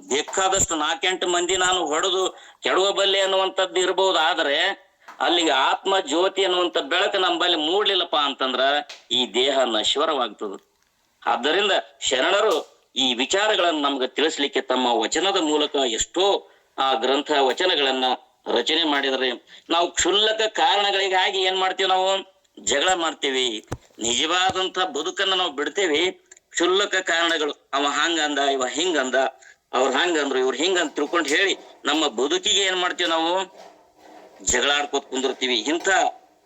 ಬೇಕಾದಷ್ಟು ನಾಕೆಂಟು ಮಂದಿ ನಾನು ಹೊಡೆದು ಕೆಡುವ ಬಲ್ಲೆ ಅನ್ನುವಂಥದ್ದು ಇರಬಹುದು ಆದ್ರೆ, ಅಲ್ಲಿಗೆ ಆತ್ಮ ಜ್ಯೋತಿ ಅನ್ನುವಂಥ ಬೆಳಕು ನಮ್ಮಲ್ಲಿ ಮೂಡ್ಲಿಲ್ಲಪ್ಪ ಅಂತಂದ್ರ ಈ ದೇಹ ನಶ್ವರವಾಗ್ತದ. ಆದ್ದರಿಂದ ಶರಣರು ಈ ವಿಚಾರಗಳನ್ನು ನಮ್ಗೆ ತಿಳಿಸ್ಲಿಕ್ಕೆ ತಮ್ಮ ವಚನದ ಮೂಲಕ ಎಷ್ಟೋ ಆ ಗ್ರಂಥ ವಚನಗಳನ್ನ ರಚನೆ ಮಾಡಿದರೆ, ನಾವು ಕ್ಷುಲ್ಲಕ ಕಾರಣಗಳಿಗಾಗಿ ಏನ್ ಮಾಡ್ತೀವಿ ನಾವು? ಜಗಳ ಮಾಡ್ತೀವಿ. ನಿಜವಾದಂತ ಬದುಕನ್ನ ನಾವು ಬಿಡ್ತೇವಿ. ಕ್ಷುಲ್ಲಕ ಕಾರಣಗಳು. ಅವ ಹಂಗಂದ ಇವ ಹಿಂಗಂದ ಅವ್ರ ಹಂಗಂದ್ರು ಇವ್ರು ಹಿಂಗಂತ ತಿಳ್ಕೊಂಡು ಹೇಳಿ ನಮ್ಮ ಬದುಕಿಗೆ ಏನ್ ಮಾಡ್ತೀವಿ ನಾವು? ಜಗಳ ಆಡ್ಕೋತ ಕುಂದಿರ್ತೀವಿ. ಇಂಥ,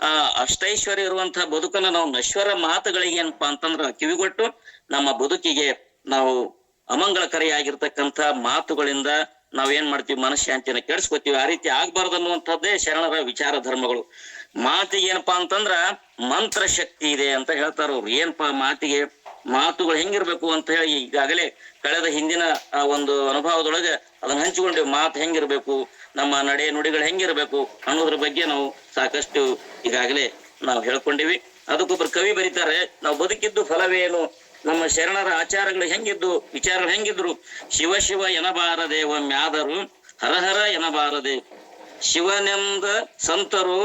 ಆ, ಅಷ್ಟೈಶ್ವರ್ಯ ಇರುವಂತಹ ಬದುಕನ್ನ ನಾವು ನಶ್ವರ ಮಾತುಗಳಿಗೆ ಏನಪ್ಪಾ ಅಂತಂದ್ರ ಕಿವಿಗೊಟ್ಟು ನಮ್ಮ ಬದುಕಿಗೆ ನಾವು ಅಮಂಗಳಕರಿಯಾಗಿರ್ತಕ್ಕಂಥ ಮಾತುಗಳಿಂದ ನಾವೇನ್ ಮಾಡ್ತೀವಿ? ಮನಶಾಂತಿಯನ್ನು ಕೆಡಿಸ್ಕೋತೀವಿ. ಆ ರೀತಿ ಆಗ್ಬಾರ್ದು ಅನ್ನುವಂಥದ್ದೇ ಶರಣರ ವಿಚಾರ ಧರ್ಮಗಳು. ಮಾತಿಗೆ ಏನಪ್ಪಾ ಅಂತಂದ್ರ ಮಂತ್ರ ಶಕ್ತಿ ಇದೆ ಅಂತ ಹೇಳ್ತಾರ ಅವ್ರು. ಏನಪ್ಪಾ ಮಾತಿಗೆ, ಮಾತುಗಳು ಹೆಂಗಿರ್ಬೇಕು ಅಂತ ಹೇಳಿ ಈಗಾಗಲೇ ಕಳೆದ ಹಿಂದಿನ ಒಂದು ಅನುಭವದೊಳಗೆ ಅದನ್ನ ಹಂಚಿಕೊಂಡೇವು. ಮಾತು ಹೆಂಗಿರ್ಬೇಕು, ನಮ್ಮ ನಡೆ ನುಡಿಗಳು ಹೆಂಗಿರ್ಬೇಕು ಅನ್ನೋದ್ರ ಬಗ್ಗೆ ನಾವು ಸಾಕಷ್ಟು ಈಗಾಗಲೇ ನಾವು ಹೇಳ್ಕೊಂಡಿವಿ. ಅದಕ್ಕೊಬ್ಬರು ಕವಿ ಬರೀತಾರೆ, ನಾವು ಬದುಕಿದ್ದು ಫಲವೇನು, ನಮ್ಮ ಶರಣರ ಆಚಾರಗಳು ಹೆಂಗಿದ್ದು, ವಿಚಾರಗಳು ಹೆಂಗಿದ್ರು? ಶಿವ ಶಿವ ಎನಬಾರದೆ ಒಮ್ಮ್ಯಾದರು ಹರಹರ ಎನಬಾರದೆ. ಶಿವನೆಂದ ಸಂತರು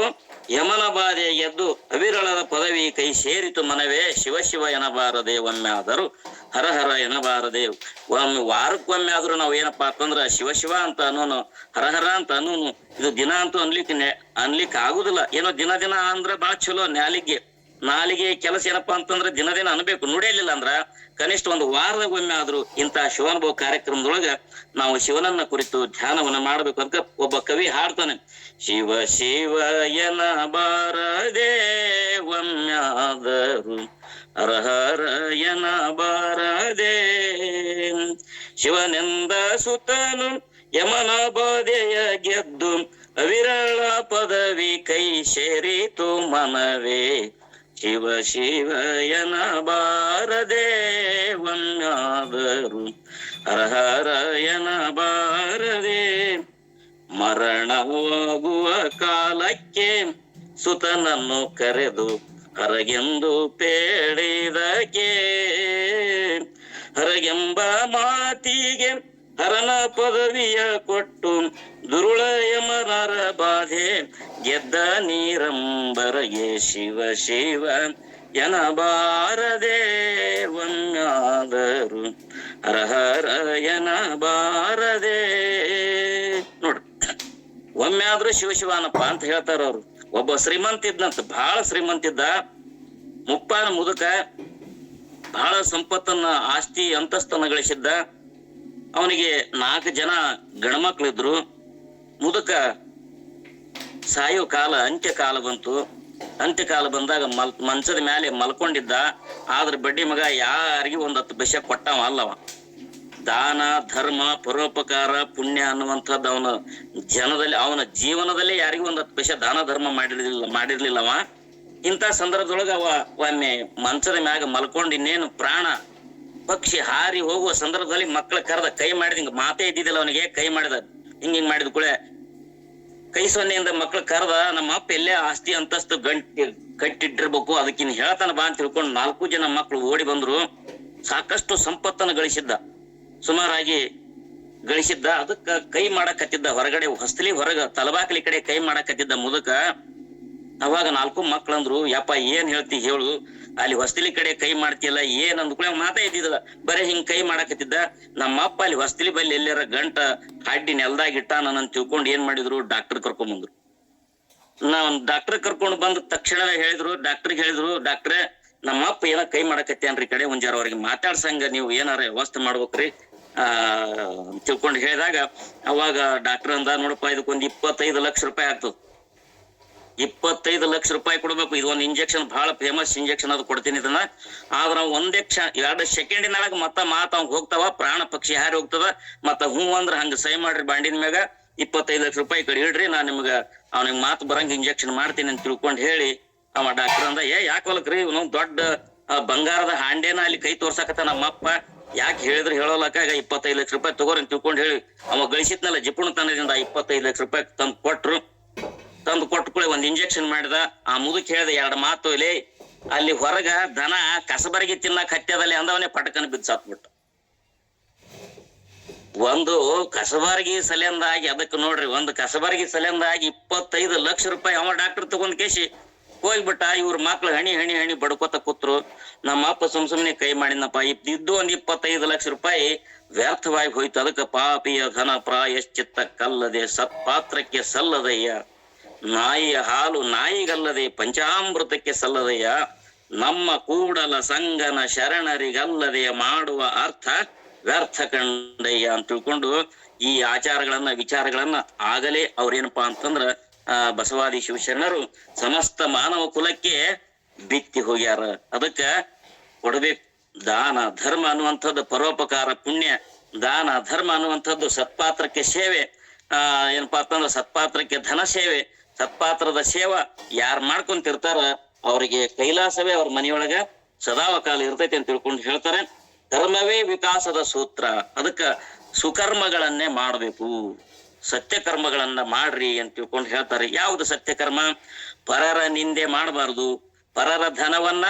ಯಮನ ಬಾಧೆ ಎದ್ದು ಅವಿರಳದ ಪದವಿ ಕೈ ಸೇರಿತು ಮನವೇ ಶಿವ ಶಿವ ಎನಬಾರದೆ ಒಮ್ಮೆಯಾದರು ಹರಹರ ಎನಬಾರದೆ. ಒಮ್ಮೆ ವಾರಕ್ಕೊಮ್ಮೆ ಆದ್ರೂ ನಾವು ಏನಪ್ಪಾ ಅಂತಂದ್ರ ಶಿವ ಶಿವ ಅಂತ ಅನ್ನೋನು ಹರಹರ ಅಂತ ಅನ್ನೋನು, ಇದು ದಿನ ಅಂತೂ ಅನ್ಲಿಕ್ಕೆ ಅನ್ಲಿಕ್ಕೆ ಆಗುದಿಲ್ಲ. ಏನೋ ದಿನ ದಿನ ಅಂದ್ರ ಬಾಳ ಚಲೋ ನಾಲಿಗೆ ನಾಲಿಗೆ ಕೆಲಸ ಏನಪ್ಪಾ ಅಂತಂದ್ರೆ ದಿನ ಅನ್ಬೇಕು. ನುಡಿಯಲಿಲ್ಲ ಅಂದ್ರ ಕನಿಷ್ಠ ಒಂದು ವಾರದ ಒಮ್ಮೆ ಆದ್ರೂ ಇಂತಹ ಶಿವಾನುಭವ ಕಾರ್ಯಕ್ರಮದೊಳಗ ನಾವು ಶಿವನನ್ನ ಕುರಿತು ಧ್ಯಾನವನ್ನ ಮಾಡಬೇಕು ಅಂತ ಒಬ್ಬ ಕವಿ ಹಾಡ್ತಾನೆ. ಶಿವ ಶಿವ ಎನ ಬಾರದೆ ಒಮ್ಮ್ಯಾದರು ಅರಹರ ಎನ ಬಾರದೆ ಶಿವನೆಂದ ಸುತನು ಯಮನ ಬಾಧೆಯ ಗೆದ್ದು ಅವಿರಳ ಪದವಿ ಕೈ ಸೇರಿತು ಮನವೇ ಶಿವ ಶಿವಯನ ಬಾರದೆ ಹರ ಹರಹರಯನ ಬಾರದೆ ಮರಣವಾಗುವ ಕಾಲಕ್ಕೆ ಸುತನನ್ನು ಕರೆದು ಹರಗೆಂದು ಪೇಡಿದಕ್ಕೆ ಹರಗೆಂಬ ಮಾತಿಗೆ ಹರನ ಪದವಿಯ ಕೊಟ್ಟು ದುರುಳಯಮನರ ಬಾಧೆ ಗೆದ್ದ ನೀರಂಬರಗೆ ಶಿವ ಶಿವ ಎನಬಾರದೆ ಒಮ್ಮಾದರು ಹರಹರ ಎನಬಾರದೆ. ನೋಡ್ರಿ ಒಮ್ಮೆ ಆದ್ರೂ ಶಿವ ಶಿವ ಅಂತ ಹೇಳ್ತಾರ ಅವ್ರು. ಒಬ್ಬ ಶ್ರೀಮಂತ ಇದ್ನಂತ ಬಹಳ ಶ್ರೀಮಂತ ಇದ್ದ. ಮುಪ್ಪಾನ ಮುದುಕ ಬಹಳ ಸಂಪತ್ತನ್ನ, ಆಸ್ತಿ, ಅಂತಸ್ತನ್ನ ಗಳಿಸಿದ್ದ. ಅವನಿಗೆ ನಾಲ್ಕು ಜನ ಗಂಡ್ಮಕ್ಳಿದ್ರು ಮುದುಕ ಸಾಯೋ ಕಾಲ ಅಂತ್ಯಕಾಲ ಬಂತು. ಅಂತ್ಯ ಕಾಲ ಬಂದಾಗ ಮಲ್, ಮಂಚದ ಮೇಲೆ ಮಲ್ಕೊಂಡಿದ್ದ. ಆದ್ರ ಬಡ್ಡಿ ಮಗ ಯಾರಿಗೆ ಒಂದ್ ಹತ್ತು ಪೈಸೆ ಕೊಟ್ಟವ ಅಲ್ಲವ. ದಾನ, ಧರ್ಮ, ಪರೋಪಕಾರ, ಪುಣ್ಯ ಅನ್ನುವಂಥದ್ದು ಅವನ ಜನದಲ್ಲಿ, ಅವನ ಜೀವನದಲ್ಲಿ ಯಾರಿಗೂ ಒಂದ್ ಹತ್ತು ಪೈಸೆ ದಾನ, ಧರ್ಮ ಮಾಡಿರ್ಲಿಲ್ಲ, ಮಾಡಿರ್ಲಿಲ್ಲವ. ಇಂಥ ಸಂದರ್ಭದೊಳಗ ಅವ, ಒಮ್ಮೆ ಮಂಚದ ಮ್ಯಾಗ ಮಲ್ಕೊಂಡು ಇನ್ನೇನು ಪ್ರಾಣ ಪಕ್ಷಿ ಹಾರಿ ಹೋಗುವ ಸಂದರ್ಭದಲ್ಲಿ ಮಕ್ಕಳ ಕರೆದ ಕೈ ಮಾಡಿದ ಹಿಂಗ ಮಾತೇ ಇದ್ದಿದ್ದಿಲ್ಲ ಅವನಿಗೆ. ಕೈ ಮಾಡಿದ ಹಿಂಗ ಹಿಂಗ್ ಮಾಡಿದ ಕೂಳೆ ಕೈ ಸೊನ್ನೆಯಿಂದ ಮಕ್ಳು ಕರೆದ ನಮ್ಮ ಅಪ್ಪ ಎಲ್ಲೇ ಆಸ್ತಿ ಅಂತಸ್ತು ಗಂಟಿ ಕಟ್ಟಿಟ್ಟಿರ್ಬೇಕು. ಅದಕ್ಕಿನ್ ಹೇಳ್ತಾನ ಬಾ ಅಂತ ತಿಳ್ಕೊಂಡು ನಾಲ್ಕು ಜನ ಮಕ್ಳು ಓಡಿ ಬಂದ್ರು. ಸಾಕಷ್ಟು ಸಂಪತ್ತನ್ನು ಗಳಿಸಿದ್ದ. ಸುಮಾರಾಗಿ ಗಳಿಸಿದ್ದ. ಅದಕ್ಕ ಕೈ ಮಾಡಕತ್ತಿದ್ದ ಹೊರಗಡೆ, ಹೊಸ್ತಲಿ ಹೊರಗ, ತಲಬಾಕಲಿ ಕಡೆ ಕೈ ಮಾಡಕತ್ತಿದ್ದ ಮುದುಕ. ಅವಾಗ ನಾಲ್ಕು ಮಕ್ಳಂದ್ರು ಯಪ್ಪ, ಏನ್ ಹೇಳ್ತಿ ಹೇಳು. ಅಲ್ಲಿ ಹೊಸ್ತಿಲಿ ಕಡೆ ಕೈ ಮಾಡ್ತಿಯಲ್ಲ, ಏನ್ ಅಂದ್ಕೊಳ್ಳಿ ಮಾತಾ ಇದ್ದಿದ್ದಲ್ಲ. ಬರೇ ಹಿಂಗ್ ಕೈ ಮಾಡಕತ್ತಿದ್ದ. ನಮ್ಮ ಅಪ್ಪ ಅಲ್ಲಿ ಹೊಸ್ತಿಲಿ ಬಲ್ಲಿ ಎಲ್ಲಾರ ಗಂಟ ಹಾಡಿ ನೆಲ್ದಾಗ ಇಟ್ಟ ನನ್ನ ತಿಳ್ಕೊಂಡು ಏನ್ ಮಾಡಿದ್ರು? ಡಾಕ್ಟರ್ ಕರ್ಕೊಂಡ್ ಬಂದ್ರು. ಒಂದ್ ಡಾಕ್ಟರ್ ಕರ್ಕೊಂಡು ಬಂದ ತಕ್ಷಣ ಹೇಳಿದ್ರು. ಡಾಕ್ಟರ್ಗೆ ಹೇಳಿದ್ರು ಡಾಕ್ಟ್ರೆ ನಮ್ಮ ಅಪ್ಪ ಏನೋ ಕೈ ಮಾಡಕತ್ತೇನ್ರಿ ಕಡೆ ಒಂದ್ ಜರ ಅವ್ರಿಗೆ ಮಾತಾಡ್ಸಂಗ ನೀವು ಏನಾರ ವ್ಯವಸ್ಥೆ ಮಾಡ್ಬೇಕ್ರಿ. ಆ, ತಿಳ್ಕೊಂಡು ಹೇಳಿದಾಗ, ಅವಾಗ ಡಾಕ್ಟರ್ ಅಂದ, ನೋಡಪ್ಪ, ಇದಕ್ಕೊಂದ್ ಇಪ್ಪತ್ತೈದು ಲಕ್ಷ ರೂಪಾಯಿ ಆಗ್ತದ. ಇಪ್ಪತ್ತೈದು ಲಕ್ಷ ರೂಪಾಯಿ ಕೊಡ್ಬೇಕು. ಇದು ಒಂದು ಇಂಜೆಕ್ಷನ್ ಬಹಳ ಫೇಮಸ್ ಇಂಜೆಕ್ಷನ್ ಅದು ಕೊಡ್ತೀನಿ ಇದನ್ನ. ಆದ್ರ ಒಂದೇ ಕ್ಷ ಎರಡು ಸೆಕೆಂಡಿನೊಳಗ ಮತ್ತ ಮಾತ ಅವ್ ಹೋಗ್ತಾವ, ಪ್ರಾಣ ಪಕ್ಷಿ ಹಾರಿ ಹೋಗ್ತದ. ಮತ್ತ ಹ್ಞೂ ಅಂದ್ರ ಹಂಗ ಸೈ ಮಾಡ್ರಿ ಬಾಂಡಿನ ಮ್ಯಾಗ. ಇಪ್ಪತ್ತೈದು ಲಕ್ಷ ರೂಪಾಯಿ ಕಡೆ ಇಡ್ರಿ ನಾ ನಿಮ್ಗ ಅವ್ನಿಗೆ ಮಾತು ಬರಂಗ ಇಂಜೆಕ್ಷನ್ ಮಾಡ್ತೀನಿ ಅಂತ ತಿಳ್ಕೊಂಡ್ ಹೇಳಿ ಅವ ಡಾಕ್ಟರ್ ಅಂದ, ಏ, ಯಾಕೆ ಹೊಲಕ್ರಿ? ಇವನು ದೊಡ್ಡ ಬಂಗಾರದ ಹಾಂಡೇನ ಅಲ್ಲಿ ಕೈ ತೋರ್ಸಕತ್ತ ನಮ್ಮಪ್ಪ. ಯಾಕೆ ಹೇಳಿದ್ರು ಹೇಳೋಲಕ ಈಗ ಇಪ್ಪತ್ತೈದು ಲಕ್ಷ ರೂಪಾಯಿ ತಗೋರಿ ಅಂತ ತಿಳ್ಕೊಂಡು ಹೇಳಿ. ಅವ ಗಳಿಸಿದ್ನಲ್ಲ ಜಿಪುಣ ತನದಿಂದ ಇಪ್ಪತ್ತೈದು ಲಕ್ಷ ರೂಪಾಯಿ ತಂದು ಕೊಟ್ರು. ತಂದು ಕೊಟ್ಟು ಒಂದ್ ಇಂಜೆಕ್ಷನ್ ಮಾಡಿದ. ಆ ಮುದುಕ್ ಹೇಳ್ದ, ಎರಡು ಮಾತು ಇಲ್ಲಿ. ಅಲ್ಲಿ ಹೊರಗ ದನ ಕಸಬರಿಗೆ ತಿನ್ನಕ್ ಹತ್ಯದಲ್ಲಿ ಅಂದವನೇ ಪಟಕನ ಬಿದ್ದು ಸತ್ಬಿಟ್ಟು. ಒಂದು ಕಸಬಾರ್ಗಿ ಸಲೆಂದಾಗಿ, ಅದಕ್ಕೆ ನೋಡ್ರಿ, ಒಂದು ಕಸಬಾರ್ಗಿ ಸಲೆಂದಾಗಿ ಇಪ್ಪತ್ತೈದು ಲಕ್ಷ ರೂಪಾಯಿ ಅವ ಡಾಕ್ಟರ್ ತಗೊಂಡ್ ಕೇಸಿ ಹೋಗ್ಬಿಟ್ಟ, ಇವ್ರ ಮಕ್ಳು ಹಣಿ ಹಣಿ ಹಣಿ ಬಡ್ಕೋತ ಕೂತ್ರು. ನಮ್ಮ ಅಪ್ಪ ಸುಮ್ ಸುಮ್ನೆ ಕೈ ಮಾಡಿನಪ್ಪ ಇದ್ದು ಒಂದ್ ಇಪ್ಪತ್ತೈದು ಲಕ್ಷ ರೂಪಾಯಿ ವ್ಯರ್ಥವಾಗಿ ಹೋಯ್ತು. ಅದಕ್ಕೆ ಪಾಪಿಯ ಧನ ಪ್ರಾಯಶ್ಚಿತ್ತ ಕಲ್ಲದೆ ಸತ್ಪಾತ್ರಕ್ಕೆ ಸಲ್ಲದಯ್ಯ. ನಾಯಿಯ ಹಾಲು ನಾಯಿಗಲ್ಲದೆ ಪಂಚಾಮೃತಕ್ಕೆ ಸಲ್ಲದೆಯ, ನಮ್ಮ ಕೂಡಲ ಸಂಗನ ಶರಣರಿಗಲ್ಲದೆ ಮಾಡುವ ಅರ್ಥ ವ್ಯರ್ಥ ಕಂಡಯ್ಯ ಅಂತ ತಿಳ್ಕೊಂಡು ಈ ಆಚಾರಗಳನ್ನ, ವಿಚಾರಗಳನ್ನ ಆಗಲೇ ಅವ್ರೇನಪ್ಪಾ ಅಂತಂದ್ರ, ಆ, ಬಸವಾದಿ ಶಿವಶರಣರು ಸಮಸ್ತ ಮಾನವ ಕುಲಕ್ಕೆ ಬಿತ್ತಿ ಹೋಗ್ಯಾರ. ಅದಕ್ಕ ಕೊಡ್ಬೇಕು. ದಾನ, ಧರ್ಮ ಅನ್ನುವಂಥದ್ದು ಪರೋಪಕಾರ, ಪುಣ್ಯ. ದಾನ, ಧರ್ಮ ಅನ್ನುವಂಥದ್ದು ಸತ್ಪಾತ್ರಕ್ಕೆ ಸೇವೆ. ಆ, ಏನಪ್ಪಾ ಅಂತಂದ್ರ ಸತ್ಪಾತ್ರಕ್ಕೆ ಧನ ಸೇವೆ. ಸತ್ಪಾತ್ರದ ಸೇವ ಯಾರ್ ಮಾಡ್ಕೊಂತಿರ್ತಾರ ಅವರಿಗೆ ಕೈಲಾಸವೇ ಅವ್ರ ಮನೆಯೊಳಗ ಸದಾವಕಾಲ ಇರ್ತೈತಿ ಅಂತ ತಿಳ್ಕೊಂಡು ಹೇಳ್ತಾರೆ. ಧರ್ಮವೇ ವಿಕಾಸದ ಸೂತ್ರ. ಅದಕ್ಕ ಸುಕರ್ಮಗಳನ್ನೇ ಮಾಡಬೇಕು. ಸತ್ಯ ಕರ್ಮಗಳನ್ನ ಮಾಡ್ರಿ ಅಂತ ತಿಳ್ಕೊಂಡು ಹೇಳ್ತಾರೆ. ಯಾವುದು ಸತ್ಯಕರ್ಮ? ಪರರ ನಿಂದೆ ಮಾಡಬಾರದು. ಪರರ ಧನವನ್ನ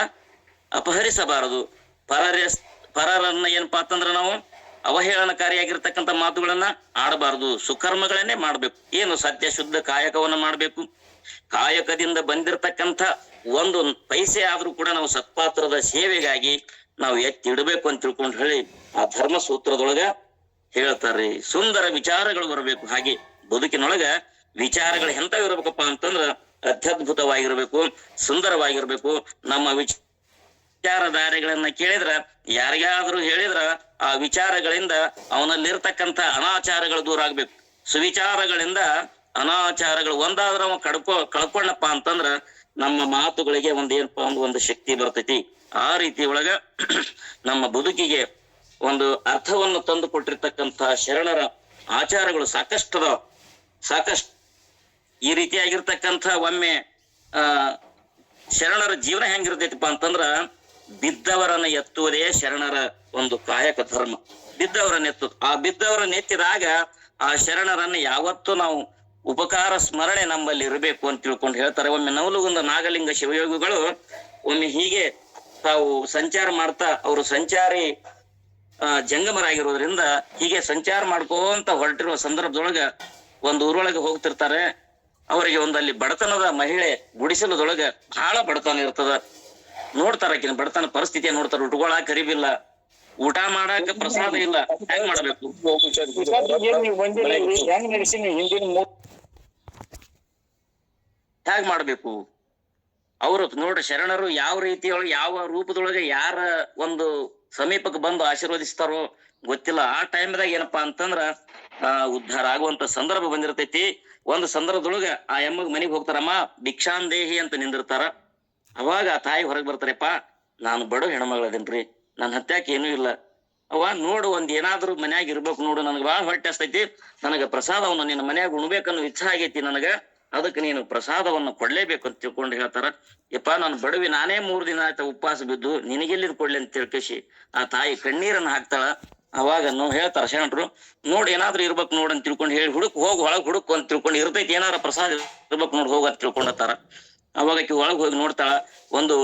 ಅಪಹರಿಸಬಾರದು. ಪರರ ಪರರನ್ನ ಏನಪ್ಪಾ ಅಂತಂದ್ರೆ ನಾವು ಅವಹೇಳನಕಾರಿಯಾಗಿರ್ತಕ್ಕಂಥ ಮಾತುಗಳನ್ನ ಆಡಬಾರದು. ಸುಕರ್ಮಗಳನ್ನೇ ಮಾಡ್ಬೇಕು. ಏನು ಸತ್ಯ ಶುದ್ಧ ಕಾಯಕವನ್ನ ಮಾಡ್ಬೇಕು? ಕಾಯಕದಿಂದ ಬಂದಿರತಕ್ಕಂಥ ಒಂದು ಪೈಸೆ ಆದ್ರೂ ಕೂಡ ನಾವು ಸತ್ಪಾತ್ರದ ಸೇವೆಗಾಗಿ ನಾವು ಎತ್ತಿ ಇಡಬೇಕು ಅಂತ ತಿಳ್ಕೊಂಡು ಹೇಳಿ ಆ ಧರ್ಮ ಸೂತ್ರದೊಳಗ ಹೇಳ್ತಾರೆ. ಸುಂದರ ವಿಚಾರಗಳು ಬರಬೇಕು. ಹಾಗೆ ಬದುಕಿನೊಳಗ ವಿಚಾರಗಳು ಎಂತ ಇರಬೇಕಪ್ಪ ಅಂತಂದ್ರ ಅತ್ಯದ್ಭುತವಾಗಿರ್ಬೇಕು, ಸುಂದರವಾಗಿರ್ಬೇಕು. ನಮ್ಮ ವಿಚ ವಿಚಾರಧಾರೆಗಳನ್ನ ಕೇಳಿದ್ರ, ಯಾರಿಗಾದ್ರೂ ಹೇಳಿದ್ರ, ಆ ವಿಚಾರಗಳಿಂದ ಅವನಲ್ಲಿರ್ತಕ್ಕಂಥ ಅನಾಚಾರಗಳು ದೂರ ಆಗ್ಬೇಕು. ಸುವಿಚಾರಗಳಿಂದ ಅನಾಚಾರಗಳು ಒಂದಾದ್ರ ಅವ ಕಡ್ಕೊ, ಕಳ್ಕೊಂಡಪ್ಪ ಅಂತಂದ್ರ ನಮ್ಮ ಮಾತುಗಳಿಗೆ ಒಂದ್ ಏನಪ್ಪಾ ಒಂದು ಶಕ್ತಿ ಬರ್ತೈತಿ. ಆ ರೀತಿ ಒಳಗ ನಮ್ಮ ಬದುಕಿಗೆ ಒಂದು ಅರ್ಥವನ್ನು ತಂದು ಕೊಟ್ಟಿರ್ತಕ್ಕಂಥ ಶರಣರ ಆಚಾರಗಳು ಸಾಕಷ್ಟು ಅದಾವ. ಸಾಕಷ್ಟು ಈ ರೀತಿಯಾಗಿರ್ತಕ್ಕಂಥ ಒಮ್ಮೆ, ಆ, ಶರಣರ ಜೀವನ ಹೆಂಗಿರ್ತೈತಿಪ್ಪ ಅಂತಂದ್ರ ಬಿದ್ದವರನ್ನ ಎತ್ತುವುದೇ ಶರಣರ ಒಂದು ಕಾಯಕ ಧರ್ಮ. ಬಿದ್ದವರನ್ನ ಎತ್ತುದು ಆ ಬಿದ್ದವರನ್ನ ಎತ್ತಿದಾಗ ಆ ಶರಣರನ್ನ ಯಾವತ್ತೂ ನಾವು ಉಪಕಾರ, ಸ್ಮರಣೆ ನಮ್ಮಲ್ಲಿ ಇರಬೇಕು ಅಂತ ತಿಳ್ಕೊಂಡು ಹೇಳ್ತಾರೆ. ಒಮ್ಮೆ ನವಲುಗುಂದ ನಾಗಲಿಂಗ ಶಿವಯೋಗಿಗಳು ಒಮ್ಮೆ ಹೀಗೆ ತಾವು ಸಂಚಾರ ಮಾಡ್ತಾ, ಅವರು ಸಂಚಾರಿ ಜಂಗಮರಾಗಿರೋದ್ರಿಂದ ಹೀಗೆ ಸಂಚಾರ ಮಾಡ್ಕೋಂತ ಹೊರಟಿರುವ ಸಂದರ್ಭದೊಳಗ ಒಂದು ಊರೊಳಗೆ ಹೋಗ್ತಿರ್ತಾರೆ. ಅವರಿಗೆ ಒಂದಲ್ಲಿ ಬಡತನದ ಮಹಿಳೆ ಗುಡಿಸಲದೊಳಗ ಬಹಳ ಬಡತನ ಇರ್ತದ. ನೋಡ್ತಾರ ಆಕಿನ ಬಡತನ ಪರಿಸ್ಥಿತಿ ನೋಡ್ತಾರ, ಉಟ್ಕೊಳಕ್ ಕರಿಬಿಲ್ಲ ಊಟ ಮಾಡಾಕ ಪ್ರಸಾದ ಇಲ್ಲ, ಹೆಂಗ್ ಮಾಡ್ಬೇಕು? ಹ್ಯಾಂಗ್ ಮಾಡ್ಬೇಕು? ಅವ್ರ ನೋಡ್ರಿ ಶರಣರು ಯಾವ ರೀತಿಯೊಳಗೆ, ಯಾವ ರೂಪದೊಳಗೆ ಯಾರ ಒಂದು ಸಮೀಪಕ್ಕೆ ಬಂದು ಆಶೀರ್ವದಿಸ್ತಾರೋ ಗೊತ್ತಿಲ್ಲ. ಆ ಟೈಮ್ದಾಗ ಏನಪ್ಪಾ ಅಂತಂದ್ರ, ಆ, ಉದ್ಧಾರ ಆಗುವಂತ ಸಂದರ್ಭ ಬಂದಿರ್ತೈತಿ. ಒಂದು ಸಂದರ್ಭದೊಳಗ ಆ ಎಮ್ಮಗ್ ಮನೆಗ್ ಹೋಗ್ತಾರಮ್ಮ, ಭಿಕ್ಷಾಂದೇಹಿ ಅಂತ ನಿಂದಿರ್ತಾರ. ಅವಾಗ ಆ ತಾಯಿ ಹೊರಗೆ ಬರ್ತಾರೆಪ್ಪ, ನಾನು ಬಡ ಹೆಣ್ಮಗಳದೇನ್ರಿ ನನ್ನ ಹತ್ಯಾಕ ಏನೂ ಇಲ್ಲ. ಅವ ನೋಡು, ಒಂದ್ ಏನಾದ್ರೂ ಮನ್ಯಾಗ ಇರ್ಬೇಕು ನೋಡು, ನನಗೆ ಬಾಳ ಹೊಟ್ಟೆ ಅಸ್ತೈತಿ ನನಗ ಪ್ರಸಾದವನ್ನ ನಿನ್ನ ಮನ್ಯಾಗ ಉಣ್ಬೇಕನ್ನೋ ಇಚ್ಛೆ ಆಗೈತಿ ನನಗ. ಅದಕ್ಕೆ ನೀನು ಪ್ರಸಾದವನ್ನು ಕೊಡ್ಲೇಬೇಕು ಅಂತ ತಿಳ್ಕೊಂಡು ಹೇಳ್ತಾರ. ಯಪ್ಪ ನಾನು ಬಡವಿ ನಾನೇ ಮೂರ್ ದಿನ ಆಯ್ತಾ ಉಪವಾಸ ಬಿದ್ದು, ನಿನಗೆಲ್ಲಿದ್ ಕೊಡ್ಲಿ ಅಂತ ತಿಳ್ಕೇಶಿ ಆ ತಾಯಿ ಕಣ್ಣೀರನ್ನ ಹಾಕ್ತಾಳ. ಅವಾಗ ನೋ ಹೇಳ್ತಾರ, ಶರಣರು, ನೋಡ್ ಏನಾದ್ರು ಇರ್ಬೇಕು ನೋಡ್ ಅಂತ ತಿಳ್ಕೊಂಡು ಹೇಳಿ, ಹುಡುಕ್ ಹೋಗಿ, ಒಳಗ್ ಹುಡುಕ್ ಅಂತ ತಿಳ್ಕೊಂಡು, ಇರ್ತೈತಿ ಏನಾರ ಪ್ರಸಾದ ಇರ್ಬೇಕು ನೋಡ್ ಹೋಗ ಅಂತ ತಿಳ್ಕೊಂಡತ್ತಾರ ಅವಾಗ ಆಕಿ ಒಳಗ್ ಹೋಗಿ ನೋಡ್ತಾಳ, ಒಂದು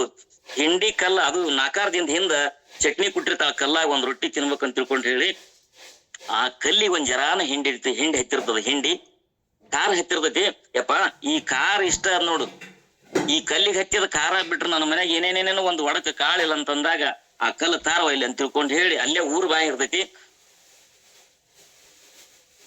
ಹಿಂಡಿ ಕಲ್ಲ, ಅದು ನಾಕಾರದಿಂದ ಹಿಂದ ಚಟ್ನಿ ಕುಟ್ಟಿರ್ತಾಳ, ಕಲ್ಲಾಗ ಒಂದ್ ರೊಟ್ಟಿ ತಿನ್ಬೇಕಂತ ತಿಳ್ಕೊಂಡು ಹೇಳಿ, ಆ ಕಲ್ಲಿ ಒಂದ್ ಜರಾನ ಹಿಂಡಿ ಇರ್ತಿ ಹಿಂಡಿ ಹತ್ತಿರ್ತದ, ಹಿಂಡಿ ಕಾರ್ ಹತ್ತಿರ್ತೈತಿ. ಯಪ್ಪ, ಈ ಕಾರ್ ಇಷ್ಟ ನೋಡು. ಈ ಕಲ್ಲಿಗೆ ಹತ್ತಿದ ಖಾರ ಬಿಟ್ರೆ ನನ್ನ ಮನೆಗೆ ಏನೇನೇನೇನೋ ಒಂದು ಒಡಕ ಕಾಳಿಲ್ಲ ಅಂತಂದಾಗ ಆ ಕಲ್ಲು ತಾರವ ಇಲ್ಲಿ ಅಂತ ತಿಳ್ಕೊಂಡು ಹೇಳಿ, ಅಲ್ಲೇ ಊರ್ ಬಾಯಿ ಇರ್ತೈತಿ.